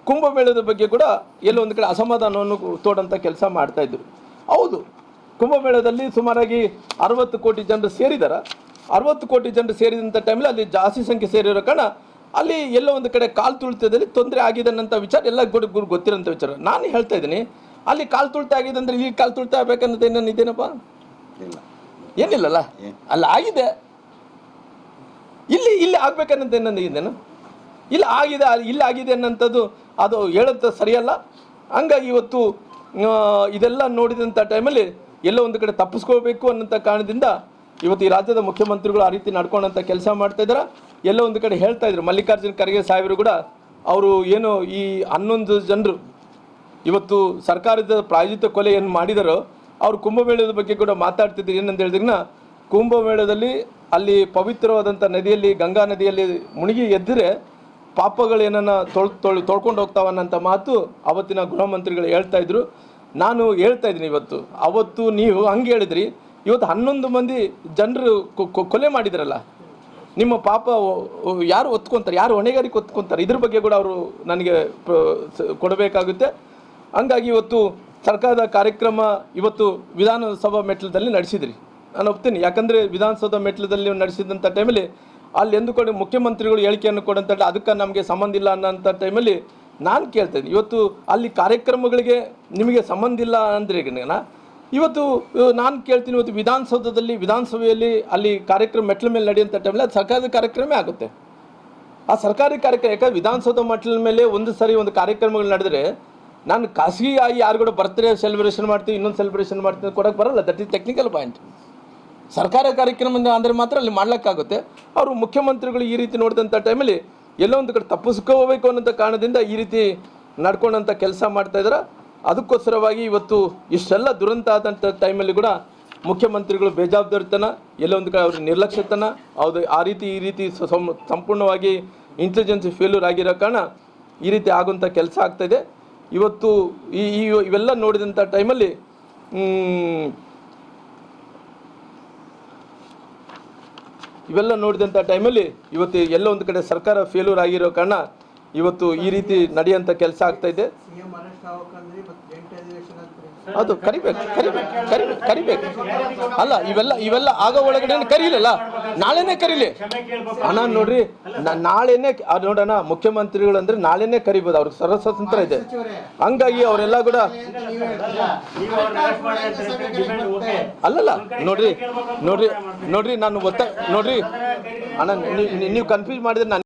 ಕುಂಭಮೇಳದ ಬಗ್ಗೆ ಕೂಡ ಎಲ್ಲೋ ಒಂದು ಕಡೆ ಅಸಮಾಧಾನವನ್ನು ತೋಡಂಥ ಕೆಲಸ ಮಾಡ್ತಾ ಇದ್ರು. ಹೌದು, ಕುಂಭಮೇಳದಲ್ಲಿ ಸುಮಾರಾಗಿ ಅರವತ್ತು ಕೋಟಿ ಜನರು ಸೇರಿದಾರ. ಅರವತ್ತು ಕೋಟಿ ಜನರು ಸೇರಿದಂಥ ಟೈಮಲ್ಲಿ ಅಲ್ಲಿ ಜಾಸ್ತಿ ಸಂಖ್ಯೆ ಸೇರಿರೋ ಕಾರಣ ಅಲ್ಲಿ ಎಲ್ಲೋ ಒಂದು ಕಡೆ ಕಾಲು ತುಳಿತದಲ್ಲಿ ತೊಂದರೆ ಆಗಿದೆ ಅನ್ನೋಂಥ ವಿಚಾರ ಎಲ್ಲ ಗುರು ಗೊತ್ತಿರೋಂಥ ವಿಚಾರ. ನಾನು ಹೇಳ್ತಾ ಇದ್ದೀನಿ, ಅಲ್ಲಿ ಕಾಲು ತುಳಿತ ಆಗಿದೆ ಅಂದರೆ ಇಲ್ಲಿ ಕಾಲು ತುಳಿತ ಆಗ್ಬೇಕನ್ನೋದು ಏನೇನು ಇದೇನಪ್ಪ ಏನಿಲ್ಲಲ್ಲ? ಅಲ್ಲ ಆಗಿದೆ. ಇಲ್ಲಿ ಇಲ್ಲಿ ಆಗ್ಬೇಕನ್ನಂತ ಏನಂದು ಇದೇನು ಇಲ್ಲಿ ಆಗಿದೆ ಇಲ್ಲಿ ಆಗಿದೆ ಅನ್ನೋಂಥದ್ದು ಅದು ಹೇಳುತ್ತ ಸರಿಯಲ್ಲ? ಹಂಗಾಗಿ ಇವತ್ತು ಇದೆಲ್ಲ ನೋಡಿದಂಥ ಟೈಮಲ್ಲಿ ಎಲ್ಲೋ ಒಂದು ಕಡೆ ತಪ್ಪಿಸ್ಕೋಬೇಕು ಅನ್ನೋಂಥ ಕಾರಣದಿಂದ ಇವತ್ತು ಈ ರಾಜ್ಯದ ಮುಖ್ಯಮಂತ್ರಿಗಳು ಆ ರೀತಿ ನಡ್ಕೊಂಡಂಥ ಕೆಲಸ ಮಾಡ್ತಾ ಇದ್ದಾರೆ. ಎಲ್ಲೋ ಒಂದು ಕಡೆ ಹೇಳ್ತಾ ಇದ್ರು. ಮಲ್ಲಿಕಾರ್ಜುನ ಖರ್ಗೆ ಸಾಹೇಬರು ಕೂಡ ಅವರು ಏನು ಈ ಹನ್ನೊಂದು ಜನರು ಇವತ್ತು ಸರ್ಕಾರದ ಪ್ರಾಯೋಜಿತ ಕೊಲೆ ಏನು ಮಾಡಿದಾರೋ ಅವರು ಕುಂಭಮೇಳದ ಬಗ್ಗೆ ಕೂಡ ಮಾತಾಡ್ತಿದ್ರು. ಏನಂತ ಹೇಳಿದ್ರಿನ, ಕುಂಭಮೇಳದಲ್ಲಿ ಅಲ್ಲಿ ಪವಿತ್ರವಾದಂಥ ನದಿಯಲ್ಲಿ, ಗಂಗಾ ನದಿಯಲ್ಲಿ ಮುಳುಗಿ ಎದ್ದರೆ ಪಾಪಗಳೇನನ್ನ ತೊಳ್ ತೊಳ್, ತೊಳ್ಕೊಂಡು ಹೋಗ್ತಾವನ್ನಂಥ ಮಾತು ಅವತ್ತಿನ ಗೃಹ ಮಂತ್ರಿಗಳು ಹೇಳ್ತಾ ಇದ್ರು. ನಾನು ಹೇಳ್ತಾ ಇದ್ದೀನಿ ಇವತ್ತು. ಅವತ್ತು ನೀವು ಹಂಗೆ ಹೇಳಿದ್ರಿ. ಇವತ್ತು ಹನ್ನೊಂದು ಮಂದಿ ಜನರು ಕೊಲೆ ಮಾಡಿದ್ರಲ್ಲ. ನಿಮ್ಮ ಪಾಪ ಯಾರು ಒತ್ಕೊಂತಾರೆ? ಯಾರು ಹೊಣೆಗಾರಿಕೆ ಒತ್ಕೊಂತಾರೆ? ಇದ್ರ ಬಗ್ಗೆ ಕೂಡ ಅವರು ನನಗೆ ಕೊಡಬೇಕಾಗುತ್ತೆ. ಹಂಗಾಗಿ ಇವತ್ತು ಸರ್ಕಾರದ ಕಾರ್ಯಕ್ರಮ ಇವತ್ತು ವಿಧಾನಸಭಾ ಮೆಟ್ಲದಲ್ಲಿ ನಡೆಸಿದ್ರಿ. ನಾನು ಒಪ್ತೀನಿ. ಯಾಕಂದರೆ ವಿಧಾನಸೌಧ ಮೆಟ್ಲದಲ್ಲಿ ನಡೆಸಿದಂಥ ಟೈಮಲ್ಲಿ ಅಲ್ಲಿ ಎಂದುಕೊಂಡು ಮುಖ್ಯಮಂತ್ರಿಗಳು ಹೇಳಿಕೆಯನ್ನು ಕೊಡಂತ ಅದಕ್ಕೆ ನಮಗೆ ಸಂಬಂಧ ಇಲ್ಲ ಅನ್ನೋಂಥ ಟೈಮಲ್ಲಿ ನಾನು ಕೇಳ್ತೇನೆ ಇವತ್ತು ಅಲ್ಲಿ ಕಾರ್ಯಕ್ರಮಗಳಿಗೆ ನಿಮಗೆ ಸಂಬಂಧ ಇಲ್ಲ ಅಂದ್ರೆ ಇವತ್ತು ನಾನು ಕೇಳ್ತೀನಿ ಇವತ್ತು ವಿಧಾನಸೌಧದಲ್ಲಿ, ವಿಧಾನಸಭೆಯಲ್ಲಿ ಅಲ್ಲಿ ಕಾರ್ಯಕ್ರಮ ಮೆಟ್ಲ ಮೇಲೆ ನಡೆಯುವಂಥ ಟೈಮಲ್ಲಿ ಅದು ಸರ್ಕಾರದ ಕಾರ್ಯಕ್ರಮ ಆಗುತ್ತೆ. ಆ ಸರ್ಕಾರಿ ಕಾರ್ಯಕ್ರಮ, ಯಾಕಂದ್ರೆ ವಿಧಾನಸೌಧ ಮೇಲೆ ಒಂದು ಸರಿ ಒಂದು ಕಾರ್ಯಕ್ರಮಗಳು ನಡೆದ್ರೆ ನಾನು ಖಾಸಗಿಯಾಗಿ ಯಾರು ಕೂಡ ಬರ್ತ್ಡೇ ಸೆಲೆಬ್ರೇಷನ್ ಮಾಡ್ತೀವಿ ಇನ್ನೊಂದು ಸೆಲೆಬ್ರೇಷನ್ ಮಾಡ್ತೀವಿ ಕೊಡೋಕೆ ಬರಲ್ಲ. ದಟ್ ಈಸ್ ಟೆಕ್ನಿಕಲ್ ಪಾಯಿಂಟ್ ಸರ್ಕಾರ ಕಾರ್ಯಕ್ರಮ ಅಂದರೆ ಮಾತ್ರ ಅಲ್ಲಿ ಮಾಡ್ಲಿಕ್ಕಾಗುತ್ತೆ. ಅವರು ಮುಖ್ಯಮಂತ್ರಿಗಳು ಈ ರೀತಿ ನೋಡಿದಂಥ ಟೈಮಲ್ಲಿ ಎಲ್ಲೋ ಒಂದು ಕಡೆ ತಪ್ಪಿಸ್ಕೋಬೇಕು ಅನ್ನೋಂಥ ಕಾರಣದಿಂದ ಈ ರೀತಿ ನಡ್ಕೊಂಡಂಥ ಕೆಲಸ ಮಾಡ್ತಾ ಇದ್ದಾರೆ ಅದಕ್ಕೋಸ್ಕರವಾಗಿ ಇವತ್ತು ಇಷ್ಟೆಲ್ಲ ದುರಂತ ಆದಂಥ ಟೈಮಲ್ಲಿ ಕೂಡ ಮುಖ್ಯಮಂತ್ರಿಗಳು ಬೇಜವಾಬ್ದಾರಿತನ, ಎಲ್ಲೋ ಒಂದು ಕಡೆ ಅವ್ರ ನಿರ್ಲಕ್ಷ್ಯತನ ಅದು ಆ ರೀತಿ ಈ ರೀತಿ ಸಂಪೂರ್ಣವಾಗಿ ಇಂಟೆಲಿಜೆನ್ಸಿ ಫೇಲ್ಯೂರ್ ಆಗಿರೋ ಕಾರಣ ಈ ರೀತಿ ಆಗುವಂಥ ಕೆಲಸ ಆಗ್ತಾಯಿದೆ ಇವತ್ತು ಈ ಇವೆಲ್ಲ ನೋಡಿದಂಥ ಟೈಮಲ್ಲಿ ಇವೆಲ್ಲ ನೋಡಿದಂಥ ಟೈಮಲ್ಲಿ ಇವತ್ತು ಎಲ್ಲ ಒಂದು ಕಡೆ ಸರ್ಕಾರ ಫೇಲ್ಯೂರ್ ಆಗಿರೋ ಕಾರಣ ಇವತ್ತು ಈ ರೀತಿ ನಡೆಯುವಂಥ ಕೆಲಸ ಆಗ್ತಾ ಇದೆ. ಅದು ಕರಿಬೇಕು ಕರಿಬೇಕು ಕರಿಬೇಕು ಕರಿಬೇಕು. ಅಲ್ಲ, ಇವೆಲ್ಲ ಇವೆಲ್ಲ ಆಗೋ ಒಳಗಡೆ ಕರೀಲಲ್ಲ? ನಾಳೆನೇ ಕರೀಲಿ. ಅಣ್ಣ, ನೋಡ್ರಿ ನಾಳೆನೇ ನೋಡೋಣ ಮುಖ್ಯಮಂತ್ರಿಗಳು ಅಂದ್ರೆ ನಾಳೆನೇ ಕರಿಬೋದು, ಅವ್ರಿಗೆ ಸರ್ವಸ್ವತಂತ್ರ ಇದೆ. ಹಂಗಾಗಿ ಅವರೆಲ್ಲ ಕೂಡ ಅಲ್ಲಲ್ಲ, ನೋಡ್ರಿ ನೋಡ್ರಿ ನೋಡ್ರಿ, ನಾನು ಗೊತ್ತ ನೋಡ್ರಿ, ಅಣ್ಣ ನೀವು ಕನ್ಫ್ಯೂಸ್ ಮಾಡಿದ್ರೆ ನಾನು